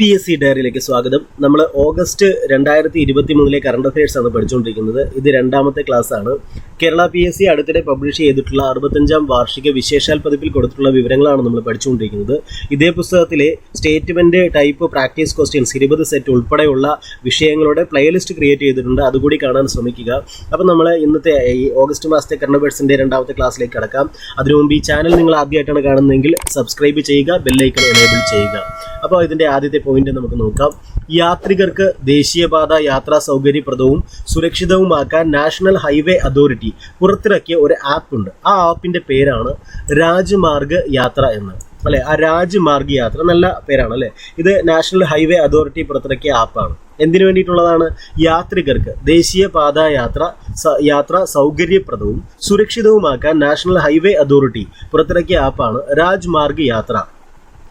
P S C ഡയറിയിലേക്ക് സ്വാഗതം. നമ്മൾ August രണ്ടായിരത്തി ഇരുപത്തി മൂന്നിലെ കറണ്ട് അഫയേഴ്സ് ആണ് പഠിച്ചുകൊണ്ടിരിക്കുന്നത്. ഇത് രണ്ടാമത്തെ ക്ലാസ് ആണ്. കേരള പി എസ് സി അടുത്തിടെ പബ്ലിഷ് ചെയ്തിട്ടുള്ള അറുപത്തഞ്ചാം വാർഷിക വിശേഷാൽ പതിപ്പിൽ കൊടുത്തിട്ടുള്ള വിവരങ്ങളാണ് നമ്മൾ പഠിച്ചുകൊണ്ടിരിക്കുന്നത്. ഇതേ പുസ്തകത്തിലെ സ്റ്റേറ്റ്മെന്റ് ടൈപ്പ് പ്രാക്ടീസ് ക്വസ്റ്റ്യൻസ് ഇരുപത് സെറ്റ് ഉൾപ്പെടെയുള്ള വിഷയങ്ങളുടെ പ്ലേലിസ്റ്റ് ക്രിയേറ്റ് ചെയ്തിട്ടുണ്ട്. അതുകൂടി കാണാൻ ശ്രമിക്കുക. അപ്പോൾ നമ്മൾ ഇന്നത്തെ ഈ ഓഗസ്റ്റ് മാസത്തെ കറണ്ട് അഫയേഴ്സിന്റെ രണ്ടാമത്തെ ക്ലാസ്സിലേക്ക് കടക്കാം. അതിനു മുമ്പ് ഈ ചാനൽ നിങ്ങൾ ആദ്യമായിട്ടാണ് കാണുന്നതെങ്കിൽ സബ്സ്ക്രൈബ് ചെയ്യുക ബെല്ലൈക്കൺ എനേബിൾ ചെയ്യുക. അപ്പോൾ ഇതിന്റെ ആദ്യത്തെ പോയിന്റ് നമുക്ക് നോക്കാം. യാത്രികർക്ക് ദേശീയപാത യാത്രാ സൗകര്യപ്രദവും സുരക്ഷിതവുമാക്കാൻ നാഷണൽ ഹൈവേ അതോറിറ്റി പുറത്തിറക്കിയ ഒരു ആപ്പ് ഉണ്ട്. ആ ആപ്പിന്റെ പേരാണ് രാജ്മാർഗ് യാത്ര എന്ന്. അല്ലെ? ആ രാജ്മാർഗ് യാത്ര നല്ല പേരാണ് അല്ലെ? ഇത് നാഷണൽ ഹൈവേ അതോറിറ്റി പുറത്തിറക്കിയ ആപ്പാണ്. എന്തിനു വേണ്ടിയിട്ടുള്ളതാണ്? യാത്രികർക്ക് ദേശീയപാത യാത്ര യാത്ര സൗകര്യപ്രദവും സുരക്ഷിതവുമാക്കാൻ നാഷണൽ ഹൈവേ അതോറിറ്റി പുറത്തിറക്കിയ ആപ്പാണ് രാജ്മാർഗ് യാത്ര.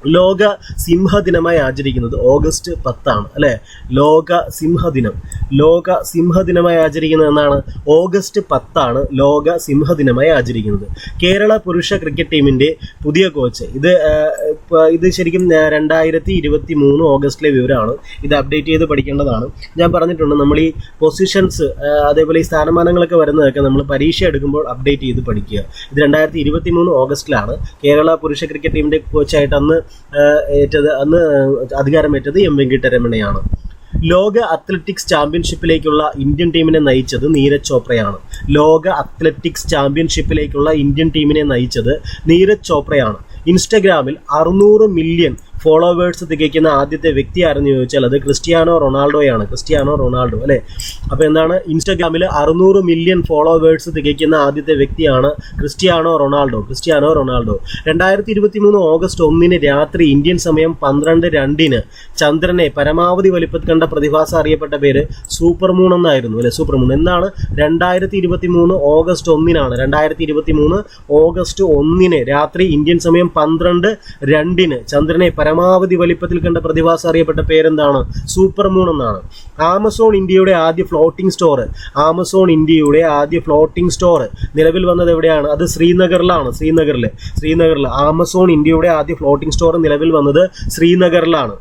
ലോക സിംഹദിനമായി ആചരിക്കുന്നത് ഓഗസ്റ്റ് പത്താണ് അല്ലെ? ലോക സിംഹദിനം. ലോക സിംഹദിനമായി ആചരിക്കുന്നത് എന്നാണ്? ഓഗസ്റ്റ് പത്താണ് ലോക സിംഹദിനമായി ആചരിക്കുന്നത്. കേരള പുരുഷ ക്രിക്കറ്റ് ടീമിന്റെ പുതിയ കോച്ച്. ഇത് ഇത് ശരിക്കും രണ്ടായിരത്തി ഇരുപത്തി മൂന്ന് ഓഗസ്റ്റിലെ വിവരമാണ്. ഇത് അപ്ഡേറ്റ് ചെയ്ത് പഠിക്കേണ്ടതാണ്. ഞാൻ പറഞ്ഞിട്ടുണ്ട് നമ്മൾ ഈ പൊസിഷൻസ് അതേപോലെ ഈ സ്ഥാനമാനങ്ങളൊക്കെ വരുന്നതൊക്കെ നമ്മൾ പരീക്ഷ എടുക്കുമ്പോൾ അപ്ഡേറ്റ് ചെയ്ത് പഠിക്കുക. ഇത് രണ്ടായിരത്തി ഇരുപത്തി മൂന്ന് ഓഗസ്റ്റിലാണ് കേരള പുരുഷ ക്രിക്കറ്റ് ടീമിന്റെ കോച്ചായിട്ട് അന്ന് ഏറ്റത് അന്ന് അധികാരമേറ്റത് എം വെങ്കിട്ടരമണയാണ്. ലോക അത്ലറ്റിക്സ് ചാമ്പ്യൻഷിപ്പിലേക്കുള്ള ഇന്ത്യൻ ടീമിനെ നയിച്ചത് നീരജ് ചോപ്രയാണ്. ലോക അത്ലറ്റിക്സ് ചാമ്പ്യൻഷിപ്പിലേക്കുള്ള ഇന്ത്യൻ ടീമിനെ നയിച്ചത് നീരജ് ചോപ്രയാണ്. ഇൻസ്റ്റഗ്രാമിൽ അറുന്നൂറ് മില്യൺ ഫോളോവേഴ്സ് തികയ്ക്കുന്ന ആദ്യത്തെ വ്യക്തി ആരെന്ന് ചോദിച്ചാൽ അത് ക്രിസ്റ്റിയാനോ റൊണാൾഡോയാണ്. ക്രിസ്റ്റിയാനോ റൊണാൾഡോ അല്ലേ? അപ്പോൾ എന്താണ്? ഇൻസ്റ്റാഗ്രാമിൽ അറുന്നൂറ് മില്യൺ ഫോളോവേഴ്സ് തികയ്ക്കുന്ന ആദ്യത്തെ വ്യക്തിയാണ് ക്രിസ്റ്റിയാനോ റൊണാൾഡോ. Cristiano Ronaldo. രണ്ടായിരത്തി ഇരുപത്തി മൂന്ന് ഓഗസ്റ്റ് ഒന്നിന് രാത്രി ഇന്ത്യൻ സമയം പന്ത്രണ്ട് രണ്ടിന് ചന്ദ്രനെ പരമാവധി വലിപ്പത്തിൽ കണ്ട പ്രതിഭാസം അറിയപ്പെട്ട പേര് സൂപ്പർ മൂൺ എന്നായിരുന്നു അല്ലെ? സൂപ്പർ മൂൺ എന്നാണ് രണ്ടായിരത്തി ഇരുപത്തി മൂന്ന് ഓഗസ്റ്റ് ഒന്നിനാണ്. രണ്ടായിരത്തി ഇരുപത്തി മൂന്ന് ഓഗസ്റ്റ് ഒന്നിന് രാത്രി ഇന്ത്യൻ സമയം പന്ത്രണ്ട് രണ്ടിന് ചന്ദ്രനെ പരമാവധി വലിപ്പത്തിൽ കണ്ട പ്രതിഭാസം അറിയപ്പെട്ട പേരെന്താണ്? സൂപ്പർ മൂൺ എന്നാണ്. ആമസോൺ ഇന്ത്യയുടെ ആദ്യ ഫ്ലോട്ടിംഗ് സ്റ്റോർ ആമസോൺ ഇന്ത്യയുടെ ആദ്യ ഫ്ലോട്ടിംഗ് സ്റ്റോർ നിലവിൽ വന്നത് എവിടെയാണ്? അത് ശ്രീനഗറിലാണ് ശ്രീനഗറിൽ ശ്രീനഗറിൽ ആമസോൺ ഇന്ത്യയുടെ ആദ്യ ഫ്ലോട്ടിംഗ് സ്റ്റോർ നിലവിൽ വന്നത് ശ്രീനഗറിലാണ്.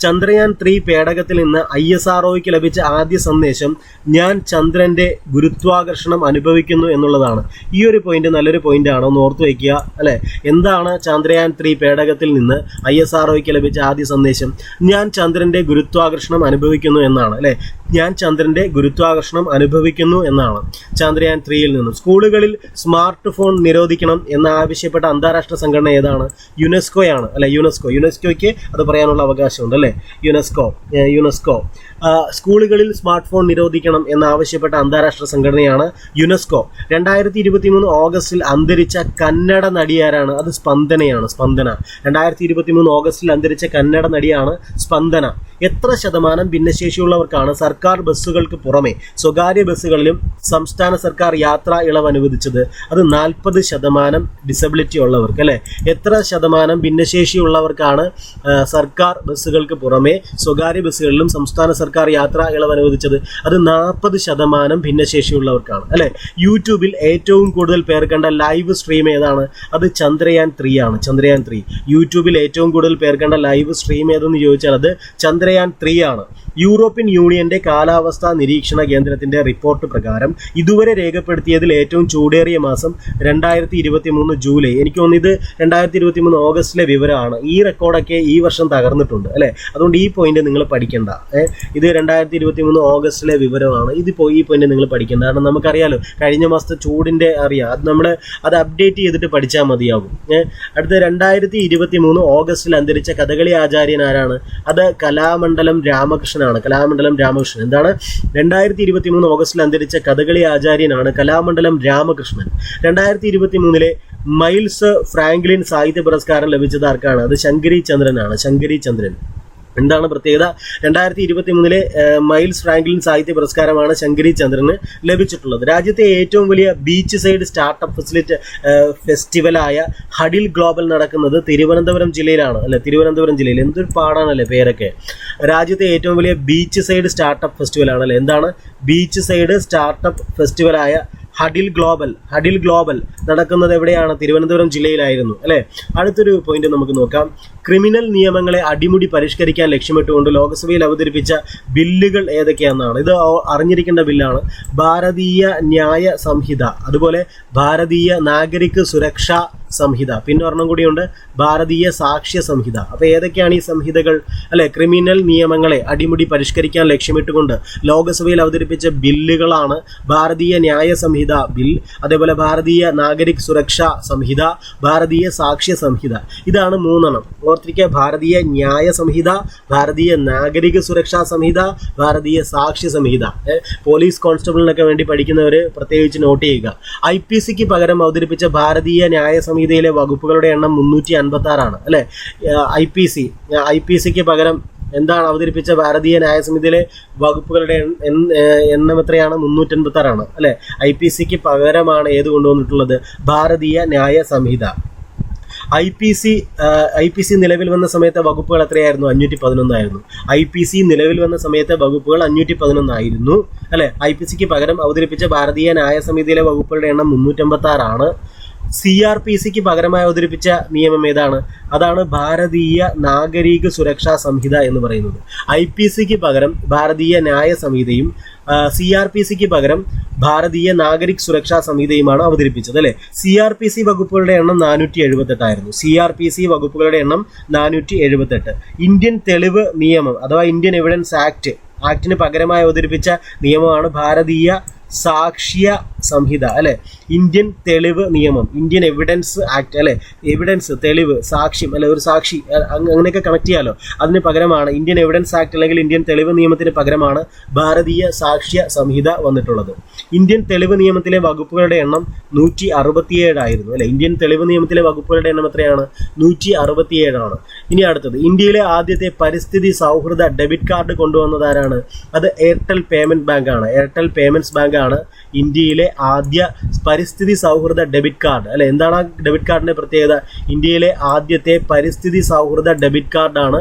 ചന്ദ്രയാൻ ത്രീ പേടകത്തിൽ നിന്ന് ഐ എസ് ആർ ലഭിച്ച ആദ്യ സന്ദേശം ഞാൻ ചന്ദ്രന്റെ ഗുരുത്വാകർഷണം അനുഭവിക്കുന്നു എന്നുള്ളതാണ്. ഈ ഒരു പോയിന്റ് നല്ലൊരു പോയിന്റ് ആണ്. ഒന്ന് ഓർത്തു വയ്ക്കുക അല്ലെ? എന്താണ് ചന്ദ്രയാൻ ത്രീ പേടകത്തിൽ നിന്ന് ഐ എസ് ആർ ലഭിച്ച ആദ്യ സന്ദേശം? ഞാൻ ചന്ദ്രന്റെ ഗുരുത്വാകർഷണം അനുഭവിക്കുന്നു എന്നാണ് അല്ലെ? ഞാൻ ചന്ദ്രന്റെ ഗുരുത്വാകർഷണം അനുഭവിക്കുന്നു എന്നാണ്. ചന്ദ്രയാൻ ത്രീയിൽ നിന്നും. സ്കൂളുകളിൽ സ്മാർട്ട് ഫോൺ നിരോധിക്കണം എന്ന് ആവശ്യപ്പെട്ട അന്താരാഷ്ട്ര സംഘടന ഏതാണ്? യുനെസ്കോയാണ്. അല്ലെ യുനെസ്കോ. യുനെസ്കോയ്ക്ക് അത് പറയാനുള്ള അവകാശമുണ്ട് അല്ലെ? യുനെസ്കോ. യുനെസ്കോ. സ്കൂളുകളിൽ സ്മാർട്ട് ഫോൺ നിരോധിക്കണം എന്ന് ആവശ്യപ്പെട്ട അന്താരാഷ്ട്ര സംഘടനയാണ് യുനെസ്കോ. രണ്ടായിരത്തി ഇരുപത്തി മൂന്ന് ഓഗസ്റ്റിൽ അന്തരിച്ച കന്നഡ നടിയാരാണ്? അത് സ്പന്ദനയാണ് സ്പന്ദന. രണ്ടായിരത്തി ഇരുപത്തി മൂന്ന് ഓഗസ്റ്റിൽ അന്തരിച്ച കന്നഡ നടിയാണ് സ്പന്ദന. എത്ര ശതമാനം ഭിന്നശേഷിയുള്ളവർക്കാണ് സർക്കാർ ബസ്സുകൾക്ക് പുറമെ സ്വകാര്യ ബസ്സുകളിലും സംസ്ഥാന സർക്കാർ യാത്രാ ഇളവ് അനുവദിച്ചത് അത് നാൽപ്പത് ശതമാനം ഡിസബിലിറ്റി ഉള്ളവർക്ക് അല്ലേ? എത്ര ശതമാനം ഭിന്നശേഷിയുള്ളവർക്കാണ് സർക്കാർ ബസ്സുകൾക്ക് പുറമെ സ്വകാര്യ ബസ്സുകളിലും സംസ്ഥാന സർക്കാർ യാത്രാ ഇളവ് അനുവദിച്ചത് അത് നാൽപ്പത് ശതമാനം ഭിന്നശേഷിയുള്ളവർക്കാണ്. അല്ലെ? യൂട്യൂബിൽ ഏറ്റവും കൂടുതൽ പേർ കണ്ട ലൈവ് സ്ട്രീം ഏതാണ്? അത് ചന്ദ്രയാൻ ത്രീ ആണ് ചന്ദ്രയാൻ ത്രീ. യൂട്യൂബിൽ ഏറ്റവും കൂടുതൽ പേർ കണ്ട ലൈവ് സ്ട്രീം ഏതെന്ന് ചോദിച്ചാൽ അത് ചന്ദ്രയാൻ ത്രീ ആണ്. യൂറോപ്യൻ യൂണിയന്റെ കാലാവസ്ഥാ നിരീക്ഷണ കേന്ദ്രത്തിന്റെ റിപ്പോർട്ട് പ്രകാരം ഇതുവരെ രേഖപ്പെടുത്തിയതിൽ ഏറ്റവും ചൂടേറിയ മാസം രണ്ടായിരത്തി ഇരുപത്തി മൂന്ന് ജൂലൈ. എനിക്ക് തോന്നുന്നു ഇത് രണ്ടായിരത്തി ഇരുപത്തി മൂന്ന് ഓഗസ്റ്റിലെ വിവരമാണ്. ഈ റെക്കോർഡൊക്കെ ഈ വർഷം തകർന്നിട്ടുണ്ട് അല്ലെ? അതുകൊണ്ട് ഈ പോയിന്റ് നിങ്ങൾ പഠിക്കണ്ട ഇത് രണ്ടായിരത്തി ഇരുപത്തി മൂന്ന് ഓഗസ്റ്റിലെ വിവരമാണ്. ഇതിപ്പോ ഈ പോയിന്റ് നിങ്ങൾ പഠിക്കണ്ട. കാരണം നമുക്കറിയാലോ കഴിഞ്ഞ മാസത്തെ ചൂടിന്റെ അറിയാം. അത് നമ്മൾ അത് അപ്ഡേറ്റ് ചെയ്തിട്ട് പഠിച്ചാൽ മതിയാകും അടുത്ത രണ്ടായിരത്തി ഇരുപത്തി മൂന്ന് ഓഗസ്റ്റിൽ അന്തരിച്ച കഥകളി ആചാര്യൻ ആരാണ്? അത് കലാമണ്ഡലം രാമകൃഷ്ണനാണ് കലാമണ്ഡലം രാമകൃഷ്ണൻ. എന്താണ്? രണ്ടായിരത്തി ഇരുപത്തി മൂന്ന് ഓഗസ്റ്റിൽ അന്തരിച്ച കഥകളി ആചാര്യനാണ് കലാമണ്ഡലം രാമകൃഷ്ണൻ. രണ്ടായിരത്തി ഇരുപത്തി മൂന്നിലെ മൈൽസ് ഫ്രാങ്ക്ലിൻ സാഹിത്യ പുരസ്കാരം ലഭിച്ചത് ആർക്കാണ്? അത് ശങ്കരി ചന്ദ്രനാണ്. ശങ്കരി ചന്ദ്രൻ. എന്താണ് പ്രത്യേകത? രണ്ടായിരത്തി ഇരുപത്തി മൂന്നിലെ മൈൽസ് ഫ്രാങ്ക്ലിൻ സാഹിത്യ പുരസ്കാരമാണ് ശങ്കരി ചന്ദ്രന് ലഭിച്ചിട്ടുള്ളത്. രാജ്യത്തെ ഏറ്റവും വലിയ ബീച്ച് സൈഡ് സ്റ്റാർട്ടപ്പ് ഫെസിലിറ്റി ഫെസ്റ്റിവലായ ഹഡിൽ ഗ്ലോബൽ നടക്കുന്നത് തിരുവനന്തപുരം ജില്ലയിലാണ്. അല്ലെ? തിരുവനന്തപുരം ജില്ലയിൽ. എന്തൊരു പാടാണല്ലേ പേരൊക്കെ. രാജ്യത്തെ ഏറ്റവും വലിയ ബീച്ച് സൈഡ് സ്റ്റാർട്ടപ്പ് ഫെസ്റ്റിവലാണ്. അല്ലെ? എന്താണ്? ബീച്ച് സൈഡ് സ്റ്റാർട്ടപ്പ് ഫെസ്റ്റിവലായ ഹഡിൽ ഗ്ലോബൽ ഹഡിൽ ഗ്ലോബൽ നടക്കുന്നത് എവിടെയാണ്? തിരുവനന്തപുരം ജില്ലയിലായിരുന്നു അല്ലേ? അടുത്തൊരു പോയിന്റ് നമുക്ക് നോക്കാം. ക്രിമിനൽ നിയമങ്ങളെ അടിമുടി പരിഷ്കരിക്കാൻ ലക്ഷ്യമിട്ടുകൊണ്ട് ലോക്സഭയിൽ അവതരിപ്പിച്ച ബില്ലുകൾ ഏതൊക്കെയാണെന്നാണ്. ഇത് അറിഞ്ഞിരിക്കേണ്ട ബില്ലാണ്. ഭാരതീയ ന്യായ സംഹിത അതുപോലെ ഭാരതീയ നാഗരിക സുരക്ഷാ സംഹിത. പിന്നെ ഒരെണ്ണം കൂടിയുണ്ട് ഭാരതീയ സാക്ഷ്യ സംഹിത. അപ്പോൾ ഏതൊക്കെയാണ് ഈ സംഹിതകൾ? അല്ലെ ക്രിമിനൽ നിയമങ്ങളെ അടിമുടി പരിഷ്കരിക്കാൻ ലക്ഷ്യമിട്ടുകൊണ്ട് ലോകസഭയിൽ അവതരിപ്പിച്ച ബില്ലുകളാണ് ഭാരതീയ ന്യായ സംഹിത ബിൽ അതേപോലെ ഭാരതീയ നാഗരിക് സുരക്ഷാ സംഹിത ഭാരതീയ സാക്ഷ്യ സംഹിത. ഇതാണ് മൂന്നെണ്ണം. ഓർത്തിരിക്കുക ഭാരതീയ ന്യായ സംഹിത ഭാരതീയ നാഗരിക സുരക്ഷാ സംഹിത ഭാരതീയ സാക്ഷ്യ സംഹിത. പോലീസ് കോൺസ്റ്റബിളിനൊക്കെ വേണ്ടി പഠിക്കുന്നവർ പ്രത്യേകിച്ച് നോട്ട് ചെയ്യുക. ഐ പി സിക്ക് പകരം അവതരിപ്പിച്ച ഭാരതീയ ന്യായ സംഹിതയിലെ വകുപ്പുകളുടെ എണ്ണം മുന്നൂറ്റി അൻപത്തി ആറാണ് അല്ലെ I P C I P സിക്ക് പകരം എന്താണ് അവതരിപ്പിച്ച ഭാരതീയ ന്യായസമിതിയിലെ വകുപ്പുകളുടെ എണ്ണം എത്രയാണ്? മുന്നൂറ്റൻപത്തി ആറാണ് അല്ലെ? ഐ പി സിക്ക് പകരമാണ് ഏത് കൊണ്ടുവന്നിട്ടുള്ളത്? Bharatiya Nyaya Sanhita I P C I P C നിലവിൽ വന്ന സമയത്തെ വകുപ്പുകൾ എത്രയായിരുന്നു? അഞ്ഞൂറ്റി പതിനൊന്നായിരുന്നു ഐ പി സി നിലവിൽ വന്ന സമയത്തെ വകുപ്പുകൾ അഞ്ഞൂറ്റി പതിനൊന്നായിരുന്നു അല്ലെ? ഐ പി സിക്ക് പകരം അവതരിപ്പിച്ച ഭാരതീയ ന്യായ സമിതിയിലെ വകുപ്പുകളുടെ എണ്ണം മുന്നൂറ്റമ്പത്തി ആറാണ് സി ആർ പി സിക്ക് പകരമായി അവതരിപ്പിച്ച നിയമം ഏതാണ്? അതാണ് ഭാരതീയ നാഗരിക സുരക്ഷാ സംഹിത എന്ന് പറയുന്നത്. ഐ പി സിക്ക് പകരം ഭാരതീയ ന്യായ സംഹിതയും സി ആർ പി സിക്ക് പകരം ഭാരതീയ നാഗരിക് സുരക്ഷാ സംഹിതയുമാണ് അവതരിപ്പിച്ചത് അല്ലെ? സി ആർ പി സി വകുപ്പുകളുടെ എണ്ണം നാനൂറ്റി എഴുപത്തെട്ടായിരുന്നു സി ആർ പി സി വകുപ്പുകളുടെ എണ്ണം നാനൂറ്റി എഴുപത്തെട്ട് ഇന്ത്യൻ തെളിവ് നിയമം അഥവാ ഇന്ത്യൻ എവിഡൻസ് ആക്ട് ആക്ടിന് പകരമായി അവതരിപ്പിച്ച നിയമമാണ് ഭാരതീയ സാക്ഷ്യ സംഹിത അല്ലെ? ഇന്ത്യൻ തെളിവ് നിയമം ഇന്ത്യൻ എവിഡൻസ് ആക്ട് അല്ലെ? എവിഡൻസ് തെളിവ് സാക്ഷ്യം അല്ലെ? ഒരു സാക്ഷി അങ്ങനെയൊക്കെ കണക്ട് ചെയ്യാലോ? അതിന് പകരമാണ് ഇന്ത്യൻ എവിഡൻസ് ആക്ട് അല്ലെങ്കിൽ ഇന്ത്യൻ തെളിവ് നിയമത്തിന് പകരമാണ് ഭാരതീയ സാക്ഷ്യ സംഹിത വന്നിട്ടുള്ളത്. ഇന്ത്യൻ തെളിവ് നിയമത്തിലെ വകുപ്പുകളുടെ എണ്ണം നൂറ്റി അറുപത്തിയേഴായിരുന്നു അല്ലെ? ഇന്ത്യൻ തെളിവ് നിയമത്തിലെ വകുപ്പുകളുടെ എണ്ണം എത്രയാണ്? നൂറ്റി അറുപത്തിയേഴാണ് ഇനി അടുത്തത് ഇന്ത്യയിലെ ആദ്യത്തെ പരിസ്ഥിതി സൗഹൃദ ഡെബിറ്റ് കാർഡ് കൊണ്ടുവന്നത് ആരാണ്? അത് എയർടെൽ പേയ്മെന്റ് ബാങ്ക് ആണ് എയർടെൽ പേയ്മെന്റ്സ് ബാങ്ക് ആണ് ഇന്ത്യയിലെ ആദ്യ പരിസ്ഥിതി സൗഹൃദ ഡെബിറ്റ് കാർഡ്. അല്ലെ എന്താണ് ഡെബിറ്റ് കാർഡിന്റെ പ്രത്യേകത? ഇന്ത്യയിലെ ആദ്യത്തെ പരിസ്ഥിതി സൗഹൃദ ഡെബിറ്റ് കാർഡാണ്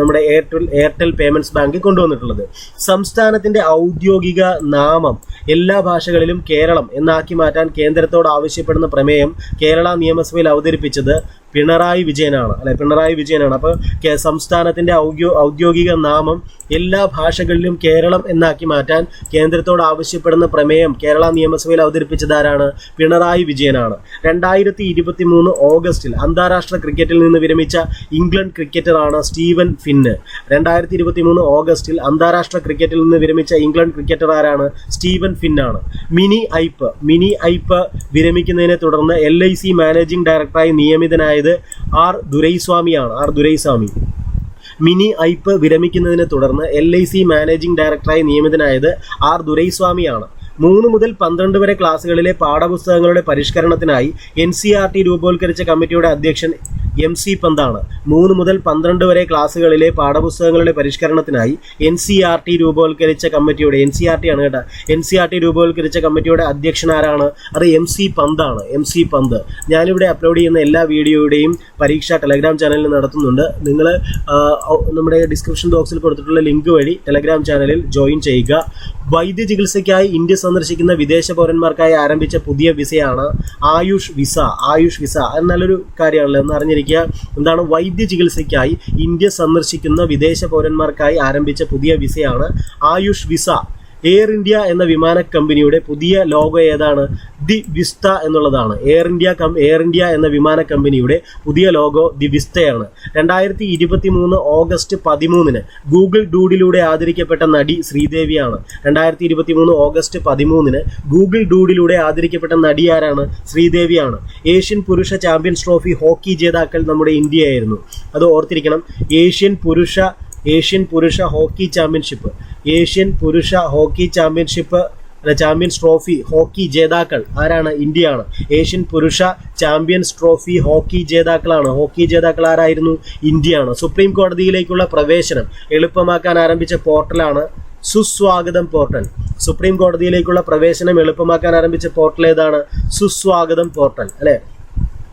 നമ്മുടെ എയർടെൽ എയർടെൽ പേയ്മെന്റ്സ് ബാങ്ക് കൊണ്ടുവന്നിട്ടുള്ളത്. സംസ്ഥാനത്തിന്റെ ഔദ്യോഗിക നാമം എല്ലാ ഭാഷകളിലും കേരളം എന്നാക്കി മാറ്റാൻ കേന്ദ്രത്തോട് ആവശ്യപ്പെടുന്ന പ്രമേയം കേരള നിയമസഭയിൽ അവതരിപ്പിച്ചത് പിണറായി വിജയനാണ്. അല്ലെ പിണറായി വിജയനാണ്. അപ്പോൾ സംസ്ഥാനത്തിന്റെ ഔദ്യോ ഔദ്യോഗിക നാമം എല്ലാ ഭാഷകളിലും കേരളം എന്നാക്കി മാറ്റാൻ കേന്ദ്രത്തോട് ആവശ്യപ്പെടുന്ന പ്രമേയം കേരള നിയമസഭയിൽ അവതരിപ്പിച്ചത് ആരാണ്? പിണറായി വിജയനാണ്. രണ്ടായിരത്തി ഇരുപത്തി മൂന്ന് ഓഗസ്റ്റിൽ അന്താരാഷ്ട്ര ക്രിക്കറ്റിൽ നിന്ന് വിരമിച്ച ഇംഗ്ലണ്ട് ക്രിക്കറ്ററാണ് സ്റ്റീവൻ ഫിന്ന്. രണ്ടായിരത്തി ഇരുപത്തി മൂന്ന് ഓഗസ്റ്റിൽ അന്താരാഷ്ട്ര ക്രിക്കറ്റിൽ നിന്ന് വിരമിച്ച ഇംഗ്ലണ്ട് ക്രിക്കറ്റർ ആരാണ്? സ്റ്റീവൻ ഫിന്നാണ്. മിനി ഐപ്പ് മിനി ഐപ്പ് വിരമിക്കുന്നതിനെ തുടർന്ന് എൽ ഐ സി മാനേജിംഗ് ഡയറക്ടറായി നിയമിതനായത് ആർ ദുരൈസ്വാമിയാണ്. ആർ ദുരൈസ്വാമി. മിനി ഐപ്പ് വിരമിക്കുന്നതിനെ തുടർന്ന് എൽ ഐ സി മാനേജിംഗ് ഡയറക്ടറായി നിയമിതനായത് ആർ ദുരൈസ്വാമിയാണ്. മൂന്ന് മുതൽ പന്ത്രണ്ട് വരെ ക്ലാസുകളിലെ പാഠപുസ്തകങ്ങളുടെ പരിഷ്കരണത്തിനായി എൻ സി ആർ ടി രൂപവത്കരിച്ച കമ്മിറ്റിയുടെ അധ്യക്ഷൻ എം സി പന്താണ്. മൂന്ന് മുതൽ പന്ത്രണ്ട് വരെ ക്ലാസുകളിലെ പാഠപുസ്തകങ്ങളുടെ പരിഷ്കരണത്തിനായി എൻ സി ആർ ടി രൂപവത്കരിച്ച കമ്മിറ്റിയുടെ എൻ സി ആർ ടി ആണ് കേട്ടോ. എൻ സി ആർ ടി രൂപവത്കരിച്ച കമ്മിറ്റിയുടെ അധ്യക്ഷൻ ആരാണ്? അത് എം സി പന്താണ്. എം സി പന്ത്. ഞാനിവിടെ അപ്ലോഡ് ചെയ്യുന്ന എല്ലാ വീഡിയോയുടെയും പരീക്ഷ ടെലഗ്രാം ചാനലിൽ നടത്തുന്നുണ്ട്. നിങ്ങൾ നമ്മുടെ ഡിസ്ക്രിപ്ഷൻ ബോക്സിൽ കൊടുത്തിട്ടുള്ള ലിങ്ക് വഴി ടെലഗ്രാം ചാനലിൽ ജോയിൻ ചെയ്യുക. വൈദ്യ ചികിത്സയ്ക്കായി ഇന്ത്യ സന്ദർശിക്കുന്ന വിദേശ പൗരന്മാർക്കായി ആരംഭിച്ച പുതിയ വിസയാണ് ആയുഷ് വിസ. ആയുഷ് വിസ. അത് നല്ലൊരു കാര്യമാണല്ലോ എന്ന് അറിഞ്ഞിരിക്കുക. എന്താണ്? വൈദ്യ ചികിത്സയ്ക്കായി ഇന്ത്യ സന്ദർശിക്കുന്ന വിദേശ പൗരന്മാർക്കായി ആരംഭിച്ച പുതിയ വിസയാണ് ആയുഷ് വിസ. എയർ ഇന്ത്യ എന്ന വിമാന കമ്പനിയുടെ പുതിയ ലോഗോ ഏതാണ്? ദി വിസ്ത എന്നുള്ളതാണ്. എയർ ഇന്ത്യ എയർ ഇന്ത്യ എന്ന വിമാന കമ്പനിയുടെ പുതിയ ലോഗോ ദി വിസ്തയാണ്. രണ്ടായിരത്തി ഇരുപത്തി മൂന്ന് ഓഗസ്റ്റ് പതിമൂന്നിന് ഗൂഗിൾ ഡൂഡിലൂടെ ആദരിക്കപ്പെട്ട നടി ശ്രീദേവിയാണ്. രണ്ടായിരത്തി ഇരുപത്തി മൂന്ന് ഓഗസ്റ്റ് പതിമൂന്നിന് ഗൂഗിൾ ഡൂഡിലൂടെ ആദരിക്കപ്പെട്ട നടി ആരാണ്? ശ്രീദേവിയാണ്. ഏഷ്യൻ പുരുഷ ചാമ്പ്യൻസ് ട്രോഫി ഹോക്കി ജേതാക്കൾ നമ്മുടെ ഇന്ത്യയായിരുന്നു. അത് ഓർത്തിരിക്കണം. ഏഷ്യൻ പുരുഷ ഏഷ്യൻ പുരുഷ ഹോക്കി ചാമ്പ്യൻഷിപ്പ്. ഏഷ്യൻ പുരുഷ hockey championship champions trophy hockey ജേതാക്കൾ ആരാണ്? ഇന്ത്യയാണ്. ഏഷ്യൻ പുരുഷ ചാമ്പ്യൻസ് ട്രോഫി ഹോക്കി ജേതാക്കളാണ്. ഹോക്കി ജേതാക്കൾ ആരായിരുന്നു? ഇന്ത്യയാണ്. സുപ്രീം കോടതിയിലേക്കുള്ള പ്രവേശനം എളുപ്പമാക്കാൻ ആരംഭിച്ച പോർട്ടലാണ് സുസ്വാഗതം പോർട്ടൽ. സുപ്രീം കോടതിയിലേക്കുള്ള പ്രവേശനം എളുപ്പമാക്കാൻ ആരംഭിച്ച പോർട്ടൽ ഏതാണ്? സുസ്വാഗതം പോർട്ടൽ അല്ലെ?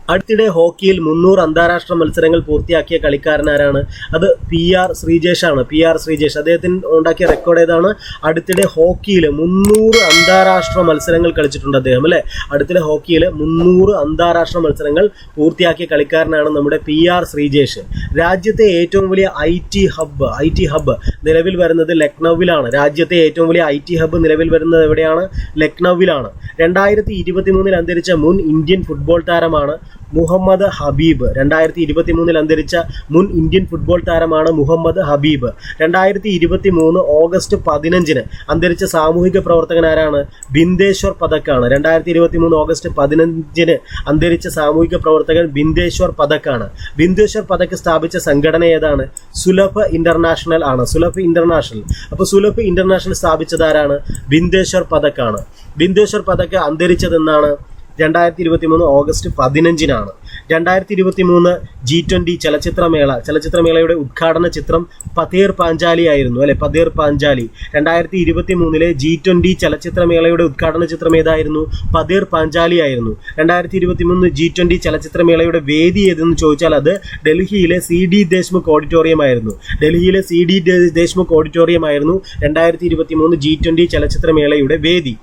അടുത്തിടെ ഹോക്കിയിൽ മുന്നൂറ് അന്താരാഷ്ട്ര മത്സരങ്ങൾ പൂർത്തിയാക്കിയ കളിക്കാരനാരാണ് അത് പി ആർ ശ്രീജേഷ് ആണ് പി ആർ ശ്രീജേഷ്. അദ്ദേഹത്തിന് ഉണ്ടാക്കിയ റെക്കോർഡ് ഏതാണ്? അടുത്തിടെ ഹോക്കിയിൽ മുന്നൂറ് അന്താരാഷ്ട്ര മത്സരങ്ങൾ കളിച്ചിട്ടുണ്ട് അദ്ദേഹം അല്ലേ? അടുത്തിടെ ഹോക്കിയിൽ മുന്നൂറ് അന്താരാഷ്ട്ര മത്സരങ്ങൾ പൂർത്തിയാക്കിയ കളിക്കാരനാണ് നമ്മുടെ പി ആർ ശ്രീജേഷ്. രാജ്യത്തെ ഏറ്റവും വലിയ I T hub I T hub നിലവിൽ വരുന്നത് ലക്നൌവിലാണ്. രാജ്യത്തെ ഏറ്റവും വലിയ ഐ ടി ഹബ്ബ് നിലവിൽ വരുന്നത് എവിടെയാണ്? ലക്നൌവിലാണ്. രണ്ടായിരത്തി ഇരുപത്തി മൂന്നിൽ അന്തരിച്ച മുൻ ഇന്ത്യൻ ഫുട്ബോൾ താരമാണ് മുഹമ്മദ് ഹബീബ്. രണ്ടായിരത്തി ഇരുപത്തി മൂന്നിൽ അന്തരിച്ച മുൻ ഇന്ത്യൻ ഫുട്ബോൾ താരമാണ് മുഹമ്മദ് ഹബീബ്. രണ്ടായിരത്തി ഇരുപത്തി മൂന്ന് ഓഗസ്റ്റ് പതിനഞ്ചിന് അന്തരിച്ച സാമൂഹിക പ്രവർത്തകൻ ആരാണ്? ബിന്ദേശ്വർ പതക്കാണ് രണ്ടായിരത്തി ഇരുപത്തി മൂന്ന് ഓഗസ്റ്റ് പതിനഞ്ചിന് അന്തരിച്ച സാമൂഹിക പ്രവർത്തകൻ ബിന്ദേശ്വർ പതക്കാണ് ബിന്ദേശ്വർ പതക്ക് സ്ഥാപിച്ച സംഘടന ഏതാണ്? സുലഭ് ഇന്റർനാഷണൽ ആണ്. സുലഭ് ഇന്റർനാഷണൽ. അപ്പോൾ സുലഭ് ഇന്റർനാഷണൽ സ്ഥാപിച്ചതാരാണ് ബിന്ദേശ്വർ പതക്കാണ് ബിന്ദേശ്വർ പതക്ക് അന്തരിച്ചതെന്നാണ് രണ്ടായിരത്തി ഇരുപത്തി മൂന്ന് ഓഗസ്റ്റ് പതിനഞ്ചിനാണ്. രണ്ടായിരത്തി ഇരുപത്തി മൂന്ന് ജി ട്വന്റി ചലച്ചിത്രമേള ചലച്ചിത്രമേളയുടെ ഉദ്ഘാടന ചിത്രം പതേർ പാഞ്ചാലി ആയിരുന്നു അല്ലെ? പതേർ പാഞ്ചാലി. രണ്ടായിരത്തി ഇരുപത്തി മൂന്നിലെ ജി ട്വന്റി ചലച്ചിത്രമേളയുടെ ഉദ്ഘാടന ചിത്രം ഏതായിരുന്നു? പതേർ പാഞ്ചാലി ആയിരുന്നു. രണ്ടായിരത്തി ഇരുപത്തി മൂന്ന് ജി ട്വന്റി ചലച്ചിത്രമേളയുടെ വേദി ഏതെന്ന് ചോദിച്ചാൽ അത് ഡൽഹിയിലെ സി ഡി ദേശ്മുഖ് ഓഡിറ്റോറിയം ആയിരുന്നു. ഡൽഹിയിലെ സി ഡി ദേശ്മുഖ് ഓഡിറ്റോറിയം ആയിരുന്നു രണ്ടായിരത്തി ഇരുപത്തി മൂന്ന് ജി ട്വന്റി ചലച്ചിത്രമേളയുടെ വേദി.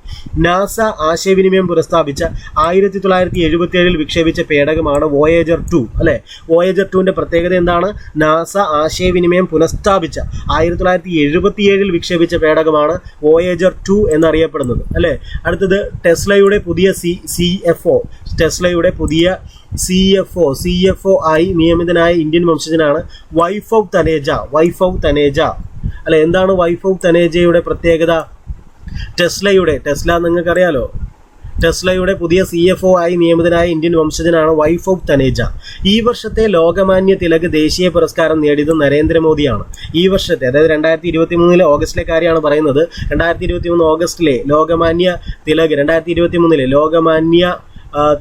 നാസ ആശയവിനിമയം പുരസ്ഥാപിച്ച ആയിരത്തി തൊള്ളായിരത്തി എഴുപത്തി ഏഴിൽ വിക്ഷേപിച്ച പേടകമാണ് വോയേജർ ടു അല്ലേ? വോയേജർ ടുവിന്റെ പ്രത്യേകത എന്താണ്? നാസ ആശയവിനിമയം പുനഃസ്ഥാപിച്ച ആയിരത്തി തൊള്ളായിരത്തി എഴുപത്തി ഏഴിൽ വിക്ഷേപിച്ച പേടകമാണ് വോയേജർ ടു എന്നറിയപ്പെടുന്നത് അല്ലേ? അടുത്തത് ടെസ്ലയുടെ പുതിയ സി സി എഫ് ഒ ടെസ്ലയുടെ പുതിയ C F O C F O ആയി നിയമിതനായ ഇന്ത്യൻ വംശജനാണ് wife of Taneja wife of Taneja. അല്ലെ എന്താണ് വൈഫ് ഓഫ് തനേജയുടെ പ്രത്യേകത? ടെസ്ലയുടെ ടെസ്ല നിങ്ങൾക്കറിയാലോ? ടെസ്ലയുടെ പുതിയ സി എഫ് ഒ ആയി നിയമിതനായ ഇന്ത്യൻ വംശജനാണ് വൈഫ് ഓഫ് തനേജ. ഈ വർഷത്തെ ലോകമാന്യ തിലക് ദേശീയ പുരസ്കാരം നേടിയത് നരേന്ദ്രമോദിയാണ്. ഈ വർഷത്തെ അതായത് രണ്ടായിരത്തി ഇരുപത്തി മൂന്നിലെ ഓഗസ്റ്റിലെ കാര്യമാണ് പറയുന്നത്. രണ്ടായിരത്തി ഇരുപത്തി മൂന്ന് ഓഗസ്റ്റിലെ ലോകമാന്യ തിലക് രണ്ടായിരത്തി ഇരുപത്തി മൂന്നിലെ ലോകമാന്യ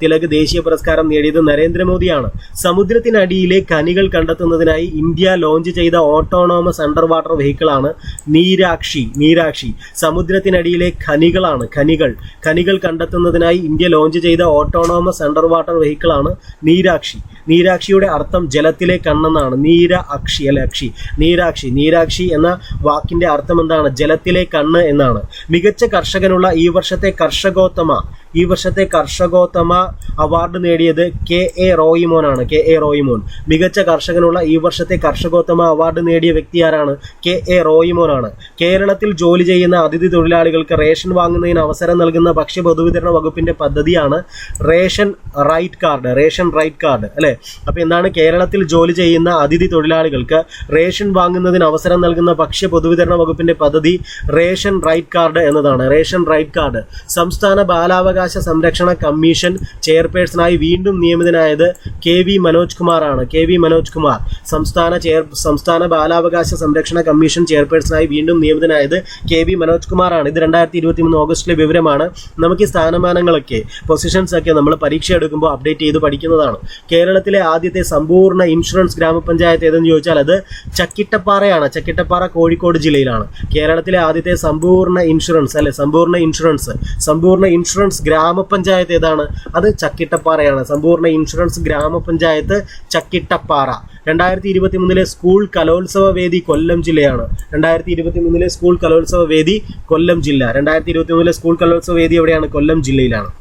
തിലക് ദേശീയ പുരസ്കാരം നേടിയത് നരേന്ദ്രമോദിയാണ്. സമുദ്രത്തിനടിയിലെ കനികൾ കണ്ടെത്തുന്നതിനായി ഇന്ത്യ ലോഞ്ച് ചെയ്ത ഓട്ടോണോമസ് അണ്ടർ വാട്ടർ വെഹിക്കിളാണ് നീരാക്ഷി നീരാക്ഷി സമുദ്രത്തിനടിയിലെ ഖനികളാണ് ഖനികൾ ഖനികൾ കണ്ടെത്തുന്നതിനായി ഇന്ത്യ ലോഞ്ച് ചെയ്ത ഓട്ടോണോമസ് അണ്ടർ വാട്ടർ വെഹിക്കിളാണ് നീരാക്ഷി നീരാക്ഷിയുടെ അർത്ഥം ജലത്തിലെ കണ്ണെന്നാണ്. നീര അക്ഷി അല്ലെ അക്ഷി? നീരാക്ഷി. നീരാക്ഷി എന്ന വാക്കിന്റെ അർത്ഥം എന്താണ്? ജലത്തിലെ കണ്ണ് എന്നാണ്. മികച്ച കർഷകനുള്ള ഈ വർഷത്തെ കർഷകോത്തമ ഈ വർഷത്തെ കർഷകോത്തമ അവാർഡ് നേടിയത് K A റോയിമോനാണ്. K A Roymon. മികച്ച കർഷകനുള്ള ഈ വർഷത്തെ കർഷകോത്തമ അവാർഡ് നേടിയ വ്യക്തി ആരാണ്? കെ എ റോയിമോനാണ്. കേരളത്തിൽ ജോലി ചെയ്യുന്ന അതിഥി തൊഴിലാളികൾക്ക് റേഷൻ വാങ്ങുന്നതിന് അവസരം നൽകുന്ന ഭക്ഷ്യ പൊതുവിതരണ വകുപ്പിന്റെ പദ്ധതിയാണ് ration right card ration right card അല്ലേ? അപ്പോൾ എന്താണ് കേരളത്തിൽ ജോലി ചെയ്യുന്ന അതിഥി തൊഴിലാളികൾക്ക് റേഷൻ വാങ്ങുന്നതിന് അവസരം നൽകുന്ന ഭക്ഷ്യ പൊതുവിതരണ വകുപ്പിന്റെ പദ്ധതി റേഷൻ റൈറ്റ് കാർഡ് എന്നതാണ്. Ration right card. സംസ്ഥാന ബാലാവകാശ സംരക്ഷണ കമ്മീഷൻ ചെയർപേഴ്സണായി വീണ്ടും നിയമിതനായത് കെ വി മനോജ് കുമാറാണ്. കെ വി മനോജ് കുമാർ സംസ്ഥാന ചെയർ സംസ്ഥാന ബാലാവകാശ സംരക്ഷണ കമ്മീഷൻ ചെയർപേഴ്സണായി വീണ്ടും നിയമിതനായത് കെ വി മനോജ് കുമാറാണ്. ഇത് രണ്ടായിരത്തി ഇരുപത്തി മൂന്ന് ഓഗസ്റ്റിലെ വിവരമാണ്. നമുക്ക് ഈ സ്ഥാനമാനങ്ങളൊക്കെ പൊസിഷൻസ് ഒക്കെ നമ്മൾ പരീക്ഷ എടുക്കുമ്പോൾ അപ്ഡേറ്റ് ചെയ്ത് പഠിക്കുന്നതാണ്. കേരളത്തിലെ ആദ്യത്തെ സമ്പൂർണ ഇൻഷുറൻസ് ഗ്രാമപഞ്ചായത്ത് ഏതെന്ന് ചോദിച്ചാൽ അത് ചക്കിട്ടപ്പാറയാണ്. ചക്കിട്ടപ്പാറ കോഴിക്കോട് ജില്ലയിലാണ്. കേരളത്തിലെ ആദ്യത്തെ സമ്പൂർണ ഇൻഷുറൻസ് അല്ലെ സമ്പൂർണ ഇൻഷുറൻസ് സമ്പൂർണ ഇൻഷുറൻസ് ഗ്രാമപഞ്ചായത്ത് ഏതാണ്? അത് ചക്കിട്ടപ്പാറയാണ്. സമ്പൂർണ ഇൻഷുറൻസ് ഗ്രാമപഞ്ചായത്ത് ചക്കിട്ടപ്പാറ. രണ്ടായിരത്തി ഇരുപത്തി മൂന്നിലെ സ്കൂൾ കലോത്സവ വേദി കൊല്ലം ജില്ലയാണ്. രണ്ടായിരത്തി ഇരുപത്തി മൂന്നിലെ സ്കൂൾ കലോത്സവ വേദി കൊല്ലം ജില്ല. രണ്ടായിരത്തി ഇരുപത്തി മൂന്നിലെ സ്കൂൾ കലോത്സവ വേദി എവിടെയാണ്? കൊല്ലം ജില്ലയിലാണ്.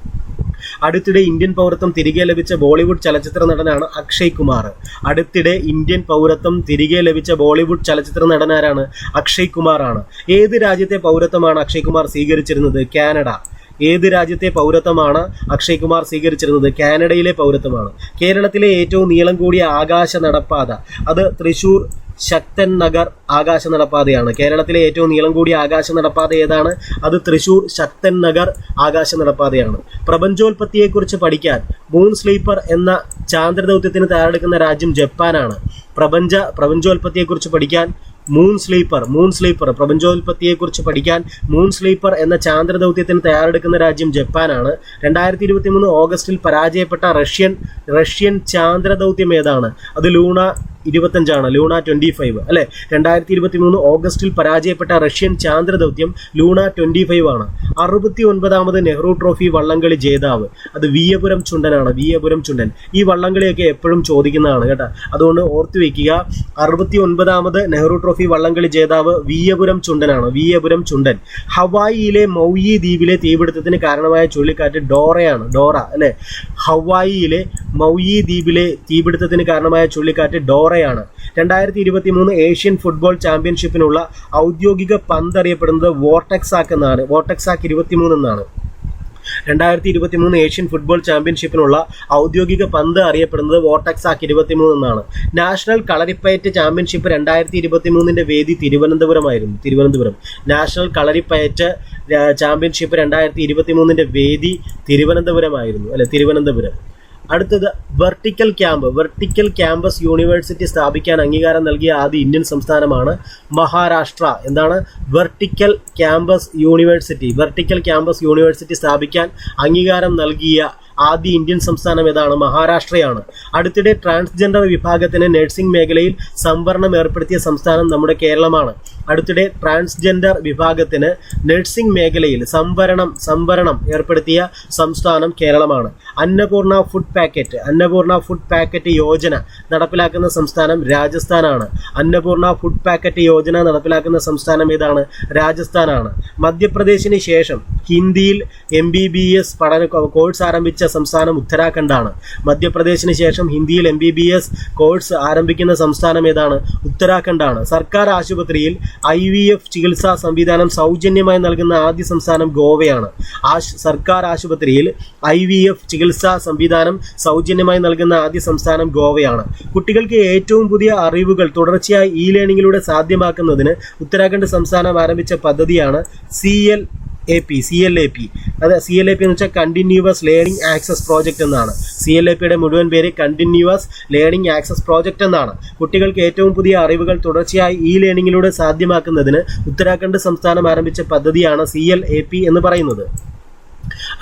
അടുത്തിടെ ഇന്ത്യൻ പൗരത്വം തിരികെ ലഭിച്ച ബോളിവുഡ് ചലച്ചിത്ര നടനാണ് അക്ഷയ് കുമാർ. അടുത്തിടെ ഇന്ത്യൻ പൗരത്വം തിരികെ ലഭിച്ച ബോളിവുഡ് ചലച്ചിത്ര നടനാരാണ് അക്ഷയ് കുമാർ ആണ്. ഏത് രാജ്യത്തെ പൗരത്വമാണ് അക്ഷയ് കുമാർ സ്വീകരിച്ചിരുന്നത്? കാനഡ. ഏത് രാജ്യത്തെ പൗരത്വമാണ് അക്ഷയ് കുമാർ സ്വീകരിച്ചിരുന്നത്? കാനഡയിലെ പൗരത്വമാണ്. കേരളത്തിലെ ഏറ്റവും നീളം കൂടിയ ആകാശ നടപ്പാത. അത് തൃശൂർ ശക്തൻ നഗർ ആകാശ നടപ്പാതയാണ്. കേരളത്തിലെ ഏറ്റവും നീളം കൂടിയ ആകാശ നടപ്പാത ഏതാണ്? അത് തൃശൂർ ശക്തൻ നഗർ ആകാശ നടപ്പാതയാണ്. പ്രപഞ്ചോൽപത്തിയെക്കുറിച്ച് പഠിക്കാൻ മൂൺ സ്ലീപ്പർ എന്ന ചാന്ദ്രദൗത്യത്തിന് തയ്യാറെടുക്കുന്ന രാജ്യം ജപ്പാനാണ്. പ്രപഞ്ച പ്രപഞ്ചോൽപത്തിയെക്കുറിച്ച് പഠിക്കാൻ മൂൺ സ്ലീപ്പർ മൂൺ സ്ലീപ്പർ പ്രപഞ്ചോൽപത്തിയെക്കുറിച്ച് പഠിക്കാൻ മൂൺ സ്ലീപ്പർ എന്ന ചാന്ദ്രദൗത്യത്തിന് തയ്യാറെടുക്കുന്ന രാജ്യം ജപ്പാനാണ്. രണ്ടായിരത്തി ഇരുപത്തി മൂന്ന് ഓഗസ്റ്റിൽ പരാജയപ്പെട്ട റഷ്യൻ റഷ്യൻ ചാന്ദ്രദൗത്യം ഏതാണ്? അത് ലൂണ ഇരുപത്തഞ്ചാണ്. ലൂണ ട്വന്റി ഫൈവ് അല്ലെ? രണ്ടായിരത്തി ഇരുപത്തി മൂന്ന് ഓഗസ്റ്റിൽ പരാജയപ്പെട്ട റഷ്യൻ ചാന്ദ്ര ദൗത്യം ലൂണ ട്വന്റി ഫൈവ് ആണ്. അറുപത്തി ഒൻപതാമത് നെഹ്റു ട്രോഫി വള്ളംകളി ജേതാവ്. അത് വിയപുരം ചുണ്ടനാണ്. വിയപുരം ചുണ്ടൻ. ഈ വള്ളംകളിയൊക്കെ എപ്പോഴും ചോദിക്കുന്നതാണ് കേട്ടോ. അതുകൊണ്ട് ഓർത്തു വെക്കുക. അറുപത്തി ഒൻപതാമത് നെഹ്റു ട്രോഫി വള്ളംകളി ജേതാവ് വിയപുരം ചുണ്ടനാണ്. വിയപുരം ചുണ്ടൻ. ഹവായിയിലെ മൗയി ദ്വീപിലെ തീപിടുത്തത്തിന് കാരണമായ ചുഴലിക്കാറ്റ് ഡോറയാണ്. ഡോറ അല്ലെ? ഹവായിയിലെ മൗയി ദ്വീപിലെ തീപിടുത്തത്തിന് കാരണമായ ചുഴലിക്കാറ്റ് ഡോറയാണ് രണ്ടായിരത്തി ഇരുപത്തി മൂന്ന് ഏഷ്യൻ ഫുട്ബോൾ ചാമ്പ്യൻഷിപ്പിനുള്ള ഔദ്യോഗിക പന്ത് അറിയപ്പെടുന്നത് വോർട്ടെക്സാക്ക് എന്നാണ്. വോർട്ടെക്സാക്ക് ഇരുപത്തിമൂന്ന് എന്നാണ്. രണ്ടായിരത്തി ഇരുപത്തി മൂന്ന് ഏഷ്യൻ ഫുട്ബോൾ ചാമ്പ്യൻഷിപ്പിനുള്ള ഔദ്യോഗിക പന്ത് അറിയപ്പെടുന്നത് വോട്ടക്സ് ആക്ക് ഇരുപത്തിമൂന്ന് എന്നാണ്. നാഷണൽ കളരിപ്പയറ്റ് ചാമ്പ്യൻഷിപ്പ് രണ്ടായിരത്തി ഇരുപത്തി മൂന്നിന്റെ വേദി തിരുവനന്തപുരമായിരുന്നു. തിരുവനന്തപുരം. നാഷണൽ കളരിപ്പയറ്റ് ചാമ്പ്യൻഷിപ്പ് രണ്ടായിരത്തി ഇരുപത്തി മൂന്നിന്റെ വേദി തിരുവനന്തപുരമായിരുന്നു. അല്ലെ തിരുവനന്തപുരം. അടുത്തത് vertical camp vertical campus university സ്ഥാപിക്കാൻ അംഗീകാരം നൽകിയ ആദ്യ ഇന്ത്യൻ സംസ്ഥാനമാണ് മഹാരാഷ്ട്ര. എന്താണ്? Vertical campus university vertical campus university സ്ഥാപിക്കാൻ അംഗീകാരം നൽകിയ ആദ്യ ഇന്ത്യൻ സംസ്ഥാനം ഏതാണ്? മഹാരാഷ്ട്രയാണ്. അടുത്തിടെ ട്രാൻസ്ജെൻഡർ വിഭാഗത്തിന് നഴ്സിംഗ് മേഖലയിൽ സംവരണം ഏർപ്പെടുത്തിയ സംസ്ഥാനം നമ്മുടെ കേരളമാണ്. അടുത്തിടെ ട്രാൻസ്ജെൻഡർ വിഭാഗത്തിന് നഴ്സിംഗ് മേഖലയിൽ സംവരണം സംവരണം ഏർപ്പെടുത്തിയ സംസ്ഥാനം കേരളമാണ്. Annapurna food packet Annapurna food packet Yojana നടപ്പിലാക്കുന്ന സംസ്ഥാനം രാജസ്ഥാനാണ്. അന്നപൂർണ ഫുഡ് പാക്കറ്റ് യോജന നടപ്പിലാക്കുന്ന സംസ്ഥാനം ഏതാണ്? രാജസ്ഥാനാണ്. മധ്യപ്രദേശിന് ശേഷം ഹിന്ദിയിൽ എം ബി ബി എസ് പഠന കോഴ്സ് ആരംഭിച്ച സംസ്ഥാനം ഉത്തരാഖണ്ഡാണ്. മധ്യപ്രദേശിന് ശേഷം ഹിന്ദിയിൽ M B B S course ആരംഭിക്കുന്ന സംസ്ഥാനം ഏതാണ്? ഉത്തരാഖണ്ഡാണ്. സർക്കാർ ആശുപത്രിയിൽ ഐ വി എഫ് ചികിത്സാ സംവിധാനം സൗജന്യമായി നൽകുന്ന ആദ്യ സംസ്ഥാനം ഗോവയാണ്. ആശ് സർക്കാർ ആശുപത്രിയിൽ ഐ വി എഫ് ചികിത്സാ സംവിധാനം സൗജന്യമായി നൽകുന്ന ആദ്യ സംസ്ഥാനം ഗോവയാണ്. കുട്ടികൾക്ക് ഏറ്റവും പുതിയ അറിവുകൾ തുടർച്ചയായി ഇ ലേണിംഗിലൂടെ സാധ്യമാക്കുന്നതിന് ഉത്തരാഖണ്ഡ് സംസ്ഥാനം ആരംഭിച്ച പദ്ധതിയാണ് C L A P C L A P അത് സി എൽ എ പി എന്ന് വെച്ചാൽ കണ്ടിന്യൂവസ് ലേണിംഗ് ആക്സസ് പ്രോജക്റ്റ് എന്നാണ്. സി എൽ എ പിയുടെ മുഴുവൻ പേര് കണ്ടിന്യൂവസ് ലേണിംഗ് ആക്സസ് പ്രോജക്റ്റ് എന്നാണ്. കുട്ടികൾക്ക് ഏറ്റവും പുതിയ അറിവുകൾ തുടർച്ചയായി ഇ ലേണിംഗിലൂടെ സാധ്യമാക്കുന്നതിന് ഉത്തരാഖണ്ഡ് സംസ്ഥാനം ആരംഭിച്ച പദ്ധതിയാണ് സി എൽ എ പി എന്ന് പറയുന്നത്.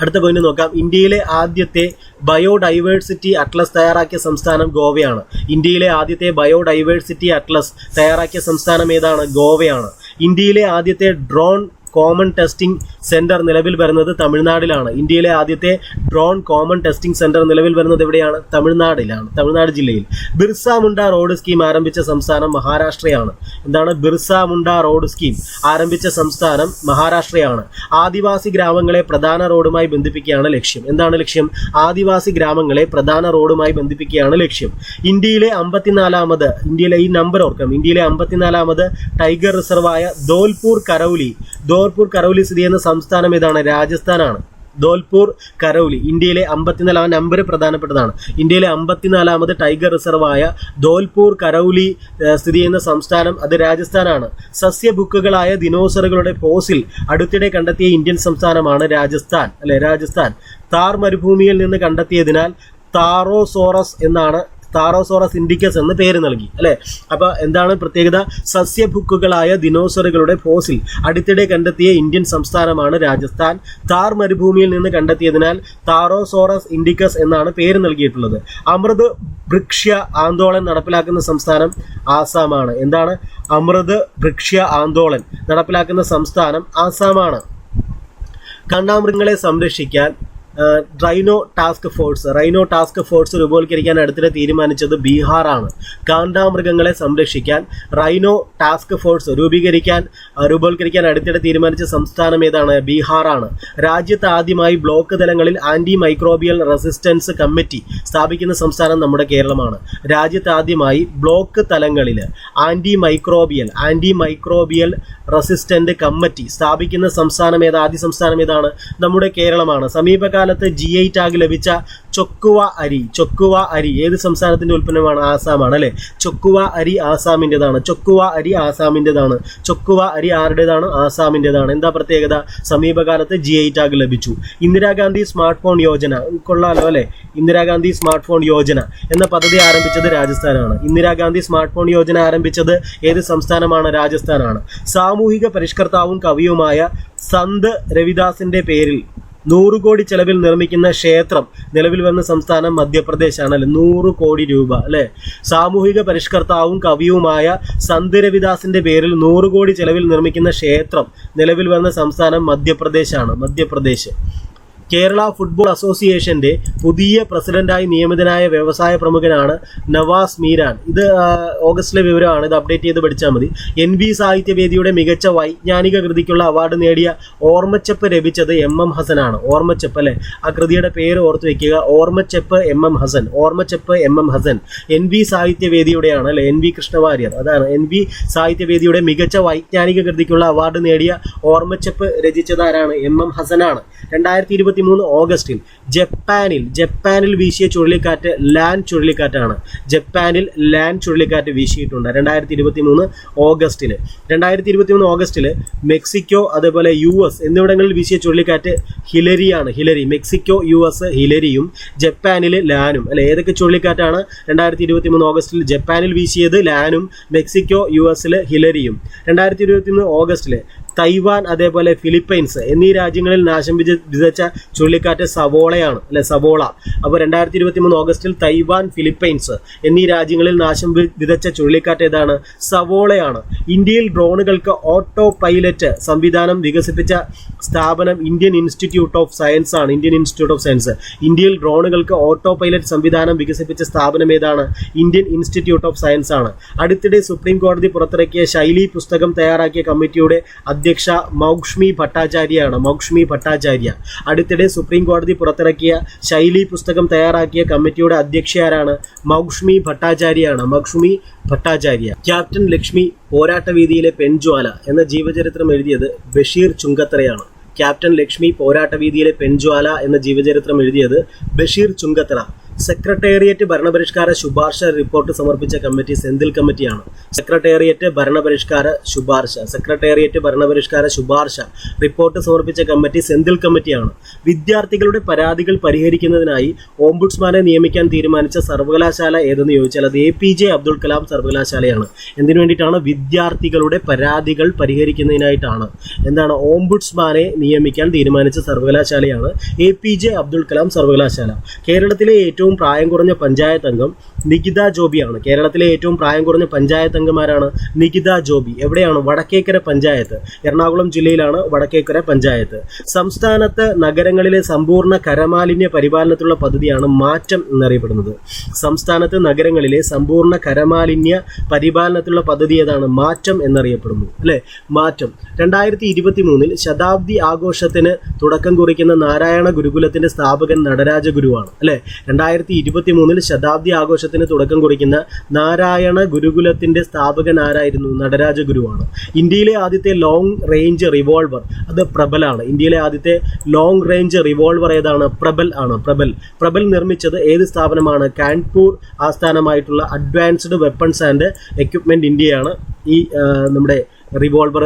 അടുത്ത പോയിന്റ് നോക്കാം. ഇന്ത്യയിലെ ആദ്യത്തെ ബയോഡൈവേഴ്സിറ്റി അറ്റ്ലസ് തയ്യാറാക്കിയ സംസ്ഥാനം ഗോവയാണ്. ഇന്ത്യയിലെ ആദ്യത്തെ ബയോഡൈവേഴ്സിറ്റി അറ്റ്ലസ് തയ്യാറാക്കിയ സംസ്ഥാനം ഏതാണ്? ഗോവയാണ്. ഇന്ത്യയിലെ ആദ്യത്തെ ഡ്രോൺ കോമൺ ടെസ്റ്റിംഗ് സെന്റർ നിലവിൽ വരുന്നത് തമിഴ്നാടിലാണ്. ഇന്ത്യയിലെ ആദ്യത്തെ ഡ്രോൺ കോമൺ ടെസ്റ്റിംഗ് സെന്റർ നിലവിൽ വരുന്നത് എവിടെയാണ്? തമിഴ്നാടിലാണ് തമിഴ്നാട് ജില്ലയിൽ. ബിർസ മുണ്ട റോഡ് സ്കീം ആരംഭിച്ച സംസ്ഥാനം മഹാരാഷ്ട്രയാണ്. എന്താണ് ബിർസ മുണ്ട റോഡ് സ്കീം? ആരംഭിച്ച സംസ്ഥാനം മഹാരാഷ്ട്രയാണ്. ആദിവാസി ഗ്രാമങ്ങളെ പ്രധാന റോഡുമായി ബന്ധിപ്പിക്കുകയാണ് ലക്ഷ്യം. എന്താണ് ലക്ഷ്യം? ആദിവാസി ഗ്രാമങ്ങളെ പ്രധാന റോഡുമായി ബന്ധിപ്പിക്കുകയാണ് ലക്ഷ്യം. ഇന്ത്യയിലെ അമ്പത്തിനാലാമത് ഇന്ത്യയിലെ ഈ നമ്പർ ഓർക്കാം ഇന്ത്യയിലെ അമ്പത്തിനാലാമത് ടൈഗർ റിസർവായ ധോൽപൂർ കരൗലി ധോൽപൂർ കരൗലി സ്ഥിതി ചെയ്യുന്ന സംസ്ഥാനം ഏതാണ്? രാജസ്ഥാനാണ്. ധോൽപൂർ കരൗലി. ഇന്ത്യയിലെ അമ്പത്തിനാല് നമ്പർ പ്രധാനപ്പെട്ടതാണ്. ഇന്ത്യയിലെ അമ്പത്തിനാലാമത് ടൈഗർ റിസർവായ ധോൽപൂർ കരൗലി സ്ഥിതി ചെയ്യുന്ന സംസ്ഥാനം അത് രാജസ്ഥാനാണ്. സസ്യബുക്കുകളായ ദിനോസറുകളുടെ ഫോസിൽ അടുത്തിടെ കണ്ടെത്തിയ ഇന്ത്യൻ സംസ്ഥാനമാണ് രാജസ്ഥാൻ അല്ലെ രാജസ്ഥാൻ. താർ മരുഭൂമിയിൽ നിന്ന് കണ്ടെത്തിയതിനാൽ താറോസോറസ് എന്നാണ് താറോസോറസ് സിൻഡിക്കസ് എന്ന് പേര് നൽകി അല്ലെ? അപ്പൊ എന്താണ് പ്രത്യേകത? സസ്യഭുക്കുകളായ ദിനോസറുകളുടെ ഫോസിൽ അടുത്തിടെ കണ്ടെത്തിയ ഇന്ത്യൻ സംസ്ഥാനമാണ് രാജസ്ഥാൻ. താർ മരുഭൂമിയിൽ നിന്ന് കണ്ടെത്തിയതിനാൽ താറോസോറസ് ഇൻഡിക്കസ് എന്നാണ് പേര് നൽകിയിട്ടുള്ളത്. അമൃത് വൃക്ഷ്യ ആന്തോളൻ നടപ്പിലാക്കുന്ന സംസ്ഥാനം ആസാമാണ്. എന്താണ്? അമൃത് വൃക്ഷ്യ ആന്തോളൻ നടപ്പിലാക്കുന്ന സംസ്ഥാനം ആസാമാണ്. കണ്ണാമൃഗങ്ങളെ സംരക്ഷിക്കാൻ rhino task force rhino task force രൂപവൽക്കരിക്കാൻ അടുത്തിടെ തീരുമാനിച്ചത് ബീഹാറാണ്. കാണ്ടാമൃഗങ്ങളെ സംരക്ഷിക്കാൻ റൈനോ ടാസ്ക് ഫോഴ്സ് രൂപീകരിക്കാൻ രൂപവൽക്കരിക്കാൻ അടുത്തിടെ തീരുമാനിച്ച സംസ്ഥാനം ഏതാണ്? ബീഹാറാണ്. രാജ്യത്ത് ആദ്യമായി ബ്ലോക്ക് തലങ്ങളിൽ ആന്റി മൈക്രോബിയൽ റെസിസ്റ്റൻസ് കമ്മിറ്റി സ്ഥാപിക്കുന്ന സംസ്ഥാനം നമ്മുടെ കേരളമാണ്. രാജ്യത്ത് ആദ്യമായി ബ്ലോക്ക് തലങ്ങളിൽ anti microbial anti microbial resistant committee സ്ഥാപിക്കുന്ന സംസ്ഥാനം ഏത്? ആദ്യ സംസ്ഥാനം ഏതാണ്? നമ്മുടെ കേരളമാണ്. സമീപകാലത്ത് ജി ഐ ടാഗ് ലഭിച്ച ചൊക്കുവ അരി. ചൊക്കുവ അരി ഏത് സംസ്ഥാനത്തിന്റെ ഉൽപ്പന്നമാണ്? ആസാമാണ് അല്ലെ? ചൊക്കുവ അരി ആസാമിന്റെതാണ് ചൊക്കുവ അരി ആസാമിന്റെതാണ് ചൊക്കുവ അരി ആരുടേതാണ്? ആസാമിന്റെതാണ് എന്താ പ്രത്യേകത? സമീപകാലത്ത് ജി ഐ ടാഗ് ലഭിച്ചു. Indira Gandhi smart phone Yojana. കൊള്ളാലോ അല്ലെ? ഇന്ദിരാഗാന്ധി സ്മാർട്ട് ഫോൺ യോജന എന്ന പദ്ധതി ആരംഭിച്ചത് രാജസ്ഥാനാണ്. ഇന്ദിരാഗാന്ധി സ്മാർട്ട് ഫോൺ യോജന ആരംഭിച്ചത് ഏത് സംസ്ഥാനമാണ്? രാജസ്ഥാനാണ്. സാമൂഹിക പരിഷ്കർത്താവും കവിയുമായ സന്ത് രവിദാസിന്റെ പേരിൽ നൂറ് കോടി ചെലവിൽ നിർമ്മിക്കുന്ന ക്ഷേത്രം നിലവിൽ വന്ന സംസ്ഥാനം മധ്യപ്രദേശാണ് അല്ലെ? നൂറ് കോടി രൂപ അല്ലെ? സാമൂഹിക പരിഷ്കർത്താവും കവിയുമായ സന്ത് രവിദാസിന്റെ പേരിൽ നൂറ് കോടി ചെലവിൽ നിർമ്മിക്കുന്ന ക്ഷേത്രം നിലവിൽ വന്ന സംസ്ഥാനം മധ്യപ്രദേശാണ് മധ്യപ്രദേശ്. കേരള ഫുട്ബോൾ അസോസിയേഷന്റെ പുതിയ പ്രസിഡന്റായി നിയമിതനായ വ്യവസായ പ്രമുഖനാണ് നവാസ് മീരാൻ. ഇത് ഓഗസ്റ്റിലെ വിവരമാണ്. ഇത് അപ്ഡേറ്റ് ചെയ്ത് പഠിച്ചാൽ മതി. എൻ വി സാഹിത്യവേദിയുടെ മികച്ച വൈജ്ഞാനിക കൃതിക്കുള്ള അവാർഡ് നേടിയ ഓർമ്മച്ചപ്പ് ലഭിച്ചത് എം എം ഹസനാണ്. ഓർമ്മച്ചപ്പ് അല്ലെ? ആ കൃതിയുടെ പേര് ഓർത്ത് വെക്കുക. Ormacheppu M M Hasan. Ormachappu M M Hasan. N V സാഹിത്യവേദിയുടെയാണ് അല്ലെ? N V Krishna Variar. അതാണ്. എൻ വി സാഹിത്യവേദിയുടെ മികച്ച വൈജ്ഞാനിക കൃതിക്കുള്ള അവാർഡ് നേടിയ ഓർമ്മച്ചപ്പ് രചിച്ചതാരാണ്? M M ഹസനാണ്. രണ്ടായിരത്തി ഇരുപത്തി മൂന്ന് ഓഗസ്റ്റിൽ ജപ്പാനിൽ ജപ്പാനിൽ വീശിയ ചുഴലിക്കാറ്റ് ലാൻ ചുഴലിക്കാറ്റാണ്. ജപ്പാനിൽ ലാൻ ചുഴലിക്കാറ്റ് വീശിയിട്ടുണ്ട് രണ്ടായിരത്തി ഇരുപത്തി മൂന്ന് ഓഗസ്റ്റിൽ രണ്ടായിരത്തി ഇരുപത്തി മൂന്ന് ഓഗസ്റ്റിൽ മെക്സിക്കോ അതേപോലെ യു എസ് എന്നിവിടങ്ങളിൽ വീശിയ ചുഴലിക്കാറ്റ് ഹിലരിയാണ്. ഹിലരി മെക്സിക്കോ യു എസ് ഹിലരിയും ജപ്പാനിൽ ലാനും. അല്ലെ ഏതൊക്കെ ചുഴലിക്കാറ്റാണ് രണ്ടായിരത്തി ഇരുപത്തി മൂന്ന് ഓഗസ്റ്റിൽ ജപ്പാനിൽ വീശിയത്? ലാനും മെക്സിക്കോ യു എസിൽ ഹിലരിയും. രണ്ടായിരത്തി ഇരുപത്തി മൂന്ന് ഓഗസ്റ്റിൽ തൈവാൻ അതേപോലെ ഫിലിപ്പൈൻസ് എന്നീ രാജ്യങ്ങളിൽ നാശം വിജ വിതച്ച ചുഴലിക്കാറ്റ് സവോളയാണ് അല്ലെ സവോള. അപ്പോൾ രണ്ടായിരത്തി ഇരുപത്തി മൂന്ന് ഓഗസ്റ്റിൽ തൈവാൻ ഫിലിപ്പൈൻസ് എന്നീ രാജ്യങ്ങളിൽ നാശം വിതച്ച ചുഴലിക്കാറ്റ് ഏതാണ്? സവോളയാണ്. ഇന്ത്യയിൽ ഡ്രോണുകൾക്ക് ഓട്ടോ പൈലറ്റ് സംവിധാനം വികസിപ്പിച്ച സ്ഥാപനം ഇന്ത്യൻ ഇൻസ്റ്റിറ്റ്യൂട്ട് ഓഫ് സയൻസ് ആണ് ഇന്ത്യൻ ഇൻസ്റ്റിറ്റ്യൂട്ട് ഓഫ് സയൻസ്. ഇന്ത്യയിൽ ഡ്രോണുകൾക്ക് ഓട്ടോ പൈലറ്റ് സംവിധാനം വികസിപ്പിച്ച സ്ഥാപനം ഏതാണ്? ഇന്ത്യൻ ഇൻസ്റ്റിറ്റ്യൂട്ട് ഓഫ് സയൻസ് ആണ്. അടുത്തിടെ സുപ്രീം കോടതി പുറത്തിറക്കിയ ശൈലി പുസ്തകം തയ്യാറാക്കിയ കമ്മിറ്റിയുടെ മൗക്ഷ്മി ഭട്ടാചാര്യയാണ്. മൗക്ഷ്മി ഭട്ടാചാര്യ. അടുത്തിടെ സുപ്രീം കോടതി പുറത്തിറക്കിയ ശൈലി പുസ്തകം തയ്യാറാക്കിയ കമ്മിറ്റിയുടെ അധ്യക്ഷയാരാണ് മൗക്ഷ്മി ഭട്ടാചാര്യയാണ്. മൗക്ഷ്മി ഭട്ടാചാര്യ. ക്യാപ്റ്റൻ ലക്ഷ്മി പോരാട്ടവീതിയിലെ പെൺജ്വാല എന്ന ജീവചരിത്രം എഴുതിയത് ബഷീർ ചുങ്കത്രയാണ്. ക്യാപ്റ്റൻ ലക്ഷ്മി പോരാട്ടവീതിയിലെ പെൺജ്വാല എന്ന ജീവചരിത്രം എഴുതിയത് ബഷീർ ചുങ്കത്തറ സെക്രട്ടേറിയറ്റ് ഭരണപരിഷ്കാര ശുപാർശ റിപ്പോർട്ട് സമർപ്പിച്ച കമ്മിറ്റി സെന്തിൽ കമ്മിറ്റിയാണ്. സെക്രട്ടേറിയറ്റ് ഭരണപരിഷ്കാര ശുപാർശ സെക്രട്ടേറിയറ്റ് ഭരണപരിഷ്കാര ശുപാർശ റിപ്പോർട്ട് സമർപ്പിച്ച കമ്മിറ്റി സെന്തിൽ കമ്മിറ്റിയാണ്. വിദ്യാർത്ഥികളുടെ പരാതികൾ പരിഹരിക്കുന്നതിനായി ഓംബുഡ്സ്മാനെ നിയമിക്കാൻ തീരുമാനിച്ച സർവകലാശാല ഏതെന്ന് ചോദിച്ചാൽ അത് A P J Abdul Kalam സർവകലാശാലയാണ്. എന്തിനു വേണ്ടിയിട്ടാണ്? വിദ്യാർത്ഥികളുടെ പരാതികൾ പരിഹരിക്കുന്നതിനായിട്ടാണ്. എന്താണ്? ഓംബുഡ്സ്മാനെ നിയമിക്കാൻ തീരുമാനിച്ച സർവകലാശാലയാണ് A P J Abdul Kalam സർവകലാശാല. കേരളത്തിലെ ഏറ്റവും പ്രായം കുറഞ്ഞ പഞ്ചായത്ത് അംഗം നികിത ജോബിയാണ്. കേരളത്തിലെ ഏറ്റവും പ്രായം കുറഞ്ഞ പഞ്ചായത്ത് അംഗമാരാണ് നികിത ജോബി. എവിടെയാണ്? വടക്കേക്കര പഞ്ചായത്ത്. എറണാകുളം ജില്ലയിലാണ് വടക്കേക്കര പഞ്ചായത്ത്. സംസ്ഥാനത്ത് നഗരങ്ങളിലെ സമ്പൂർണ കരമാലിന്യ പരിപാലനത്തിലുള്ള പദ്ധതിയാണ് മാറ്റം എന്നറിയപ്പെടുന്നത്. സംസ്ഥാനത്ത് നഗരങ്ങളിലെ സമ്പൂർണ കരമാലിന്യ പരിപാലനത്തിലുള്ള പദ്ധതി ഏതാണ്? മാറ്റം എന്നറിയപ്പെടുന്നു. അല്ലെ? മാറ്റം. രണ്ടായിരത്തി ഇരുപത്തി മൂന്നിൽ ശതാബ്ദി ആഘോഷത്തിന് തുടക്കം കുറിക്കുന്ന നാരായണ ഗുരുകുലത്തിന്റെ സ്ഥാപകൻ നടരാജ ഗുരുവാണ്. അല്ലെ? രണ്ടായിരത്തി ഇരുപത്തി മൂന്നിൽ ശതാബ്ദി ആഘോഷത്തിന് തുടക്കം കുറിക്കുന്ന നാരായണ ഗുരുകുലത്തിന്റെ സ്ഥാപകൻ ആരായിരുന്നു? നടരാജ ഗുരുവാണ്. ഇന്ത്യയിലെ ആദ്യത്തെ ലോങ് റേഞ്ച് റിവോൾവർ അത് പ്രബലാണ്. ഇന്ത്യയിലെ ആദ്യത്തെ ലോങ് റേഞ്ച് റിവോൾവർ ഏതാണ്? പ്രബൽ ആണ്. പ്രബൽ. പ്രബൽ നിർമ്മിച്ചത് ഏത് സ്ഥാപനമാണ്? കാൺപൂർ ആസ്ഥാനമായിട്ടുള്ള അഡ്വാൻസ്ഡ് വെപ്പൺസ് ആൻഡ് എക്യുപ്മെന്റ് ഇന്ത്യയാണ്. ഈ നമ്മുടെ റിവോൾവർ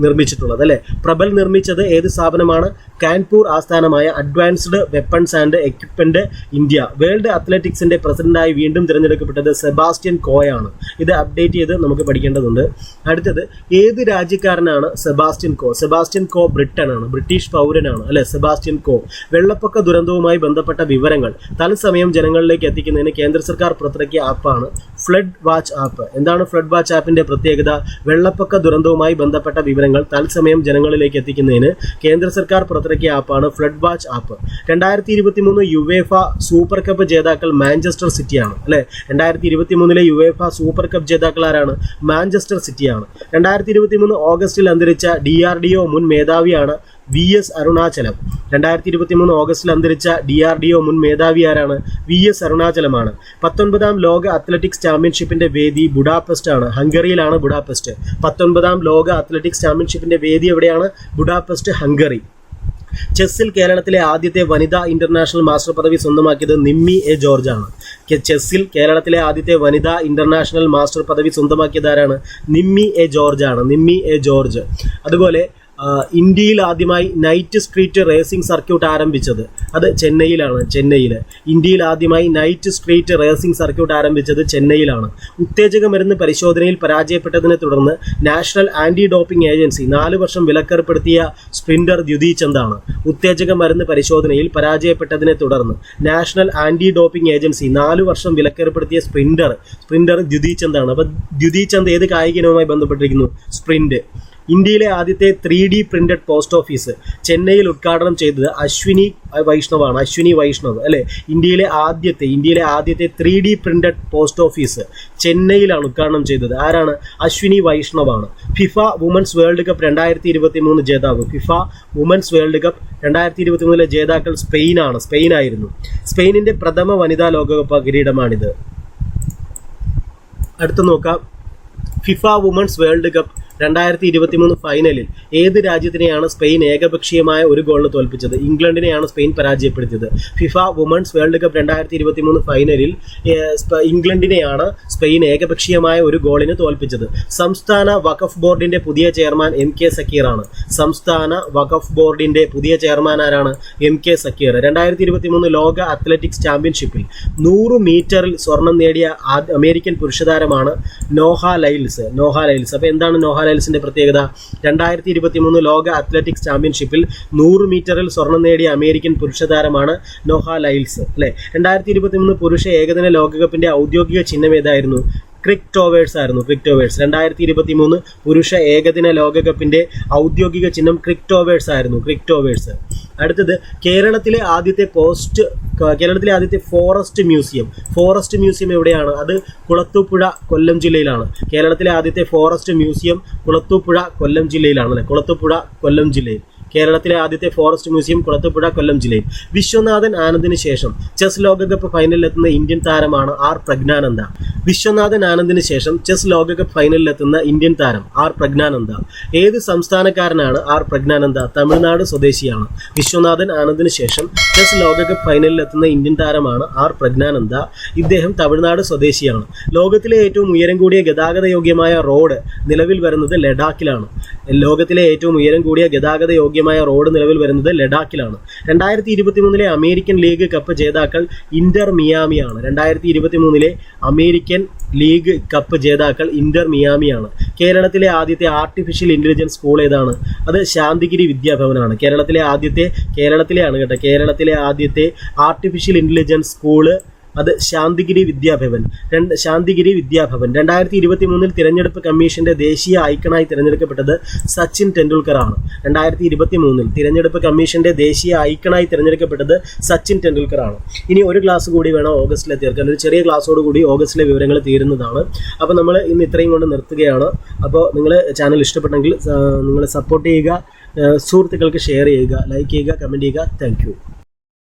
നിർമ്മിച്ചിട്ടുള്ളത് അല്ലെ? പ്രബൽ നിർമ്മിച്ചത് ഏത് സ്ഥാപനമാണ്? കാൻപൂർ ആസ്ഥാനമായ advanced weapons and equipment India. World അത്ലറ്റിക്സിന്റെ പ്രസിഡന്റായി വീണ്ടും തിരഞ്ഞെടുക്കപ്പെട്ടത് സെബാസ്റ്റ്യൻ കോയാണ്. ഇത് അപ്ഡേറ്റ് ചെയ്ത് നമുക്ക് പഠിക്കേണ്ടതുണ്ട്. അടുത്തത് ഏത് രാജ്യക്കാരനാണ് Sebastian Coe? Sebastian Coe Britain ആണ് ബ്രിട്ടീഷ് പൗരനാണ് അല്ലെ? Sebastian Coe. വെള്ളപ്പൊക്ക ദുരന്തവുമായി ബന്ധപ്പെട്ട വിവരങ്ങൾ തത്സമയം ജനങ്ങളിലേക്ക് എത്തിക്കുന്നതിന് കേന്ദ്ര സർക്കാർ പുറത്തിറക്കിയ ആപ്പാണ് ഫ്ലഡ് വാച്ച് ആപ്പ്. എന്താണ് ഫ്ലഡ് വാച്ച് ആപ്പിന്റെ പ്രത്യേകത? വെള്ളപ്പൊക്ക ദുരന്തവുമായി ബന്ധപ്പെട്ട വിവരങ്ങൾ തത്സമയം ജനങ്ങളിലേക്ക് എത്തിക്കുന്നതിന് കേന്ദ്ര സർക്കാർ പുറത്തിറക്കിയ ആപ്പാണ് ഫ്ലഡ് വാച്ച് ആപ്പ് രണ്ടായിരത്തി ഇരുപത്തി മൂന്ന് യുവേഫ സൂപ്പർ കപ്പ് ജേതാക്കൾ മാഞ്ചസ്റ്റർ സിറ്റിയാണ് അല്ലെ? രണ്ടായിരത്തി ഇരുപത്തി മൂന്നിലെ യുവേഫ സൂപ്പർ കപ്പ് ജേതാക്കൾ ആരാണ്? മാഞ്ചസ്റ്റർ സിറ്റിയാണ് രണ്ടായിരത്തി ഇരുപത്തി മൂന്ന് ഓഗസ്റ്റിൽ അന്തരിച്ച ഡി ആർ ഡി ഒ മുൻ മേധാവിയാണ് വി എസ് അരുണാചലം. രണ്ടായിരത്തി ഇരുപത്തി മൂന്ന് ഓഗസ്റ്റിൽ അന്തരിച്ച ഡി ആർ ഡി ഒ മുൻ മേധാവി ആരാണ്? വി എസ് അരുണാചലമാണ്. പത്തൊൻപതാം ലോക അത്ലറ്റിക്സ് ചാമ്പ്യൻഷിപ്പിന്റെ വേദി ബുഡാപെസ്റ്റ് ആണ് ഹംഗറിയിലാണ് ബുഡാപെസ്റ്റ്. പത്തൊൻപതാം ലോക അത്ലറ്റിക്സ് ചാമ്പ്യൻഷിപ്പിന്റെ വേദി എവിടെയാണ്? Budapest Hungary. ചെസ്സിൽ കേരളത്തിലെ ആദ്യത്തെ വനിതാ ഇന്റർനാഷണൽ മാസ്റ്റർ പദവി സ്വന്തമാക്കിയത് നിമ്മി എ ജോർജ് ആണ് ചെസ്സിൽ കേരളത്തിലെ ആദ്യത്തെ വനിതാ ഇന്റർനാഷണൽ മാസ്റ്റർ പദവി സ്വന്തമാക്കിയത് ആരാണ്? നിമ്മി എ ജോർജ് ആണ് നിമ്മി എ ജോർജ്. അതുപോലെ ഇന്ത്യയിൽ ആദ്യമായി നൈറ്റ് സ്ട്രീറ്റ് റേസിംഗ് സർക്യൂട്ട് ആരംഭിച്ചത്. അത് ചെന്നൈയിലാണ് ചെന്നൈയിൽ ഇന്ത്യയിൽ ആദ്യമായി നൈറ്റ് സ്ട്രീറ്റ് റേസിംഗ് സർക്യൂട്ട് ആരംഭിച്ചത് ചെന്നൈയിലാണ്. ഉത്തേജക മരുന്ന് പരിശോധനയിൽ പരാജയപ്പെട്ടതിനെ തുടർന്ന് നാഷണൽ ആന്റി ഡോപ്പിംഗ് ഏജൻസി നാല് വർഷം വിലക്കേർപ്പെടുത്തിയ സ്പ്രിന്റർ ദ്യുതി ചന്ദാണ്. ഉത്തേജക മരുന്ന് പരിശോധനയിൽ പരാജയപ്പെട്ടതിനെ തുടർന്ന് നാഷണൽ ആന്റി ഡോപ്പിംഗ് ഏജൻസി നാല് വർഷം വിലക്കേർപ്പെടുത്തിയ സ്പ്രിന്റർ സ്പ്രിന്റർ ദ്യുതി ചന്ദാണ്. അപ്പോൾ ദ്യുതി ചന്ദ് ഏത് കായിക ഇനവുമായി ബന്ധപ്പെട്ടിരിക്കുന്നു? സ്പ്രിന്റ്. ഇന്ത്യയിലെ ആദ്യത്തെ three D printed post office ചെന്നൈയിൽ ഉദ്ഘാടനം ചെയ്തത് അശ്വിനി വൈഷ്ണവാണ്. അശ്വിനി വൈഷ്ണവ് അല്ലെ? ഇന്ത്യയിലെ ആദ്യത്തെ ഇന്ത്യയിലെ ആദ്യത്തെ three D printed post office ചെന്നൈയിലാണ് ഉദ്ഘാടനം ചെയ്തത്. ആരാണ്? അശ്വിനി വൈഷ്ണവാണ്. ഫിഫ വുമൻസ് വേൾഡ് കപ്പ് രണ്ടായിരത്തി ഇരുപത്തി മൂന്ന് ജേതാവ്. ഫിഫ വുമൻസ് വേൾഡ് കപ്പ് രണ്ടായിരത്തി ഇരുപത്തി മൂന്നിലെ ജേതാക്കൾ സ്പെയിനാണ്. സ്പെയിനായിരുന്നു. സ്പെയിനിന്റെ പ്രഥമ വനിതാ ലോകകപ്പ് കിരീടമാണിത്. അടുത്ത നോക്കാം. ഫിഫ വുമൻസ് വേൾഡ് കപ്പ് രണ്ടായിരത്തി ഇരുപത്തി മൂന്ന് ഫൈനലിൽ ഏത് രാജ്യത്തിനെയാണ് സ്പെയിൻ ഏകപക്ഷീയമായ ഒരു ഗോളിന് തോൽപ്പിച്ചത്? ഇംഗ്ലണ്ടിനെയാണ് സ്പെയിൻ പരാജയപ്പെടുത്തിയത്. ഫിഫ വുമൻസ് വേൾഡ് കപ്പ് രണ്ടായിരത്തി ഇരുപത്തി മൂന്ന് ഫൈനലിൽ ഇംഗ്ലണ്ടിനെയാണ് സ്പെയിൻ ഏകപക്ഷീയമായ ഒരു ഗോളിന് തോൽപ്പിച്ചത്. സംസ്ഥാന വഖഫ് ബോർഡിന്റെ പുതിയ ചെയർമാൻ എം കെ സക്കീറാണ്. സംസ്ഥാന വഖഫ് ബോർഡിന്റെ പുതിയ ചെയർമാൻ ആരാണ്? M K Zakir. രണ്ടായിരത്തി ഇരുപത്തി മൂന്ന് ലോക അത്ലറ്റിക്സ് ചാമ്പ്യൻഷിപ്പിൽ നൂറ് മീറ്ററിൽ സ്വർണം നേടിയ അമേരിക്കൻ അമേരിക്കൻ പുരുഷതാരമാണ് നോഹ ലൈൽസ്. Noah Lyles. അപ്പോൾ എന്താണ് നോഹ ലൈൽസിന്റെ പ്രത്യേകത. രണ്ടായിരത്തി ഇരുപത്തി മൂന്ന് ലോക അത്ലറ്റിക്സ് ചാമ്പ്യൻഷിപ്പിൽ നൂറ് മീറ്ററിൽ സ്വർണം നേടിയ അമേരിക്കൻ പുരുഷ താരമാണ് നോഹ ലൈൽസ് അല്ലെ? രണ്ടായിരത്തി ഇരുപത്തി മൂന്ന് പുരുഷ ഏകദിന ലോകകപ്പിന്റെ ഔദ്യോഗിക ചിഹ്നം ഏതായിരുന്നു? ക്രിക് ടോവേഴ്സ് ആയിരുന്നു ക്രിക് ടോവേഴ്സ് രണ്ടായിരത്തി ഇരുപത്തി മൂന്ന് പുരുഷ ഏകദിന ലോകകപ്പിന്റെ ഔദ്യോഗിക ചിഹ്നം ക്രിക് ടോവേഴ്സ് ആയിരുന്നു ക്രിക് ടോവേഴ്സ് അടുത്തത് കേരളത്തിലെ ആദ്യത്തെ പോസ്റ്റ് കേരളത്തിലെ ആദ്യത്തെ ഫോറസ്റ്റ് മ്യൂസിയം. ഫോറസ്റ്റ് മ്യൂസിയം എവിടെയാണ്? അത് കുളത്തൂപ്പുഴ കൊല്ലം ജില്ലയിലാണ്. കേരളത്തിലെ ആദ്യത്തെ ഫോറസ്റ്റ് മ്യൂസിയം കുളത്തൂപ്പുഴ കൊല്ലം ജില്ലയിലാണ് അല്ലെ? കുളത്തൂപ്പുഴ കൊല്ലം ജില്ലയിൽ. കേരളത്തിലെ ആദ്യത്തെ ഫോറസ്റ്റ് മ്യൂസിയം കുളത്തുപുഴ കൊല്ലം ജില്ലയിൽ. വിശ്വനാഥൻ ആനന്ദിന് ശേഷം ചെസ് ലോകകപ്പ് ഫൈനലിലെത്തുന്ന ഇന്ത്യൻ താരമാണ് ആർ പ്രജ്ഞാനന്ദ. വിശ്വനാഥൻ ആനന്ദിന് ശേഷം ചെസ് ലോകകപ്പ് ഫൈനലിലെത്തുന്ന ഇന്ത്യൻ താരം ആർ പ്രജ്ഞാനന്ദ. ഏത് സംസ്ഥാനക്കാരനാണ് ആർ പ്രജ്ഞാനന്ദ? തമിഴ്നാട് സ്വദേശിയാണ്. വിശ്വനാഥൻ ആനന്ദിന് ശേഷം ചെസ് ലോകകപ്പ് ഫൈനലിലെത്തുന്ന ഇന്ത്യൻ താരമാണ് ആർ പ്രജ്ഞാനന്ദ. ഇദ്ദേഹം തമിഴ്നാട് സ്വദേശിയാണ്. ലോകത്തിലെ ഏറ്റവും ഉയരം കൂടിയ ഗതാഗത യോഗ്യമായ റോഡ് നിലവിൽ വരുന്നത് ലഡാക്കിലാണ്. ലോകത്തിലെ ഏറ്റവും ഉയരം കൂടിയ ഗതാഗത യോഗ്യമായ റോഡ് നിലവിൽ വരുന്നത് ലഡാക്കിലാണ്. രണ്ടായിരത്തി ഇരുപത്തി മൂന്നിലെ അമേരിക്കൻ ലീഗ് കപ്പ് ജേതാക്കൾ ഇന്റർ മിയാമിയാണ്. രണ്ടായിരത്തി ഇരുപത്തി മൂന്നിലെ അമേരിക്കൻ ലീഗ് കപ്പ് ജേതാക്കൾ ഇന്റർ മിയാമിയാണ്. കേരളത്തിലെ ആദ്യത്തെ ആർട്ടിഫിഷ്യൽ ഇന്റലിജൻസ് സ്കൂൾ ഏതാണ്? അത് ശാന്തിഗിരി വിദ്യാഭവനാണ്. കേരളത്തിലെ ആദ്യത്തെ കേരളത്തിലെയാണ് കേട്ടോ കേരളത്തിലെ ആദ്യത്തെ ആർട്ടിഫിഷ്യൽ ഇന്റലിജൻസ് സ്കൂൾ അത് ശാന്തിഗിരി വിദ്യാഭവൻ. രണ്ട് ശാന്തിഗിരി വിദ്യാഭവൻ. രണ്ടായിരത്തി ഇരുപത്തി മൂന്നിൽ തിരഞ്ഞെടുപ്പ് കമ്മീഷന്റെ ദേശീയ ഐക്കണായി തിരഞ്ഞെടുക്കപ്പെട്ടത് സച്ചിൻ ടെണ്ടുൽക്കർ ആണ് രണ്ടായിരത്തി ഇരുപത്തി മൂന്നിൽ തിരഞ്ഞെടുപ്പ് കമ്മീഷന്റെ ദേശീയ ഐക്കണായി തിരഞ്ഞെടുക്കപ്പെട്ടത് സച്ചിൻ ടെണ്ടുൽക്കർ ആണ് ഇനി ഒരു ക്ലാസ് കൂടി വേണം ഓഗസ്റ്റിലെ തീർക്കാൻ. ഒരു ചെറിയ ക്ലാസ്സോട് കൂടി ഓഗസ്റ്റിലെ വിവരങ്ങൾ തീരുന്നതാണ്. അപ്പോൾ നമ്മൾ ഇന്ന് ഇത്രയും കൊണ്ട് നിർത്തുകയാണ്. അപ്പോൾ നിങ്ങൾ ചാനൽ ഇഷ്ടപ്പെട്ടെങ്കിൽ നിങ്ങൾ സപ്പോർട്ട് ചെയ്യുക സുഹൃത്തുക്കൾക്ക് ഷെയർ ചെയ്യുക ലൈക്ക് ചെയ്യുക കമന്റ് ചെയ്യുക. താങ്ക്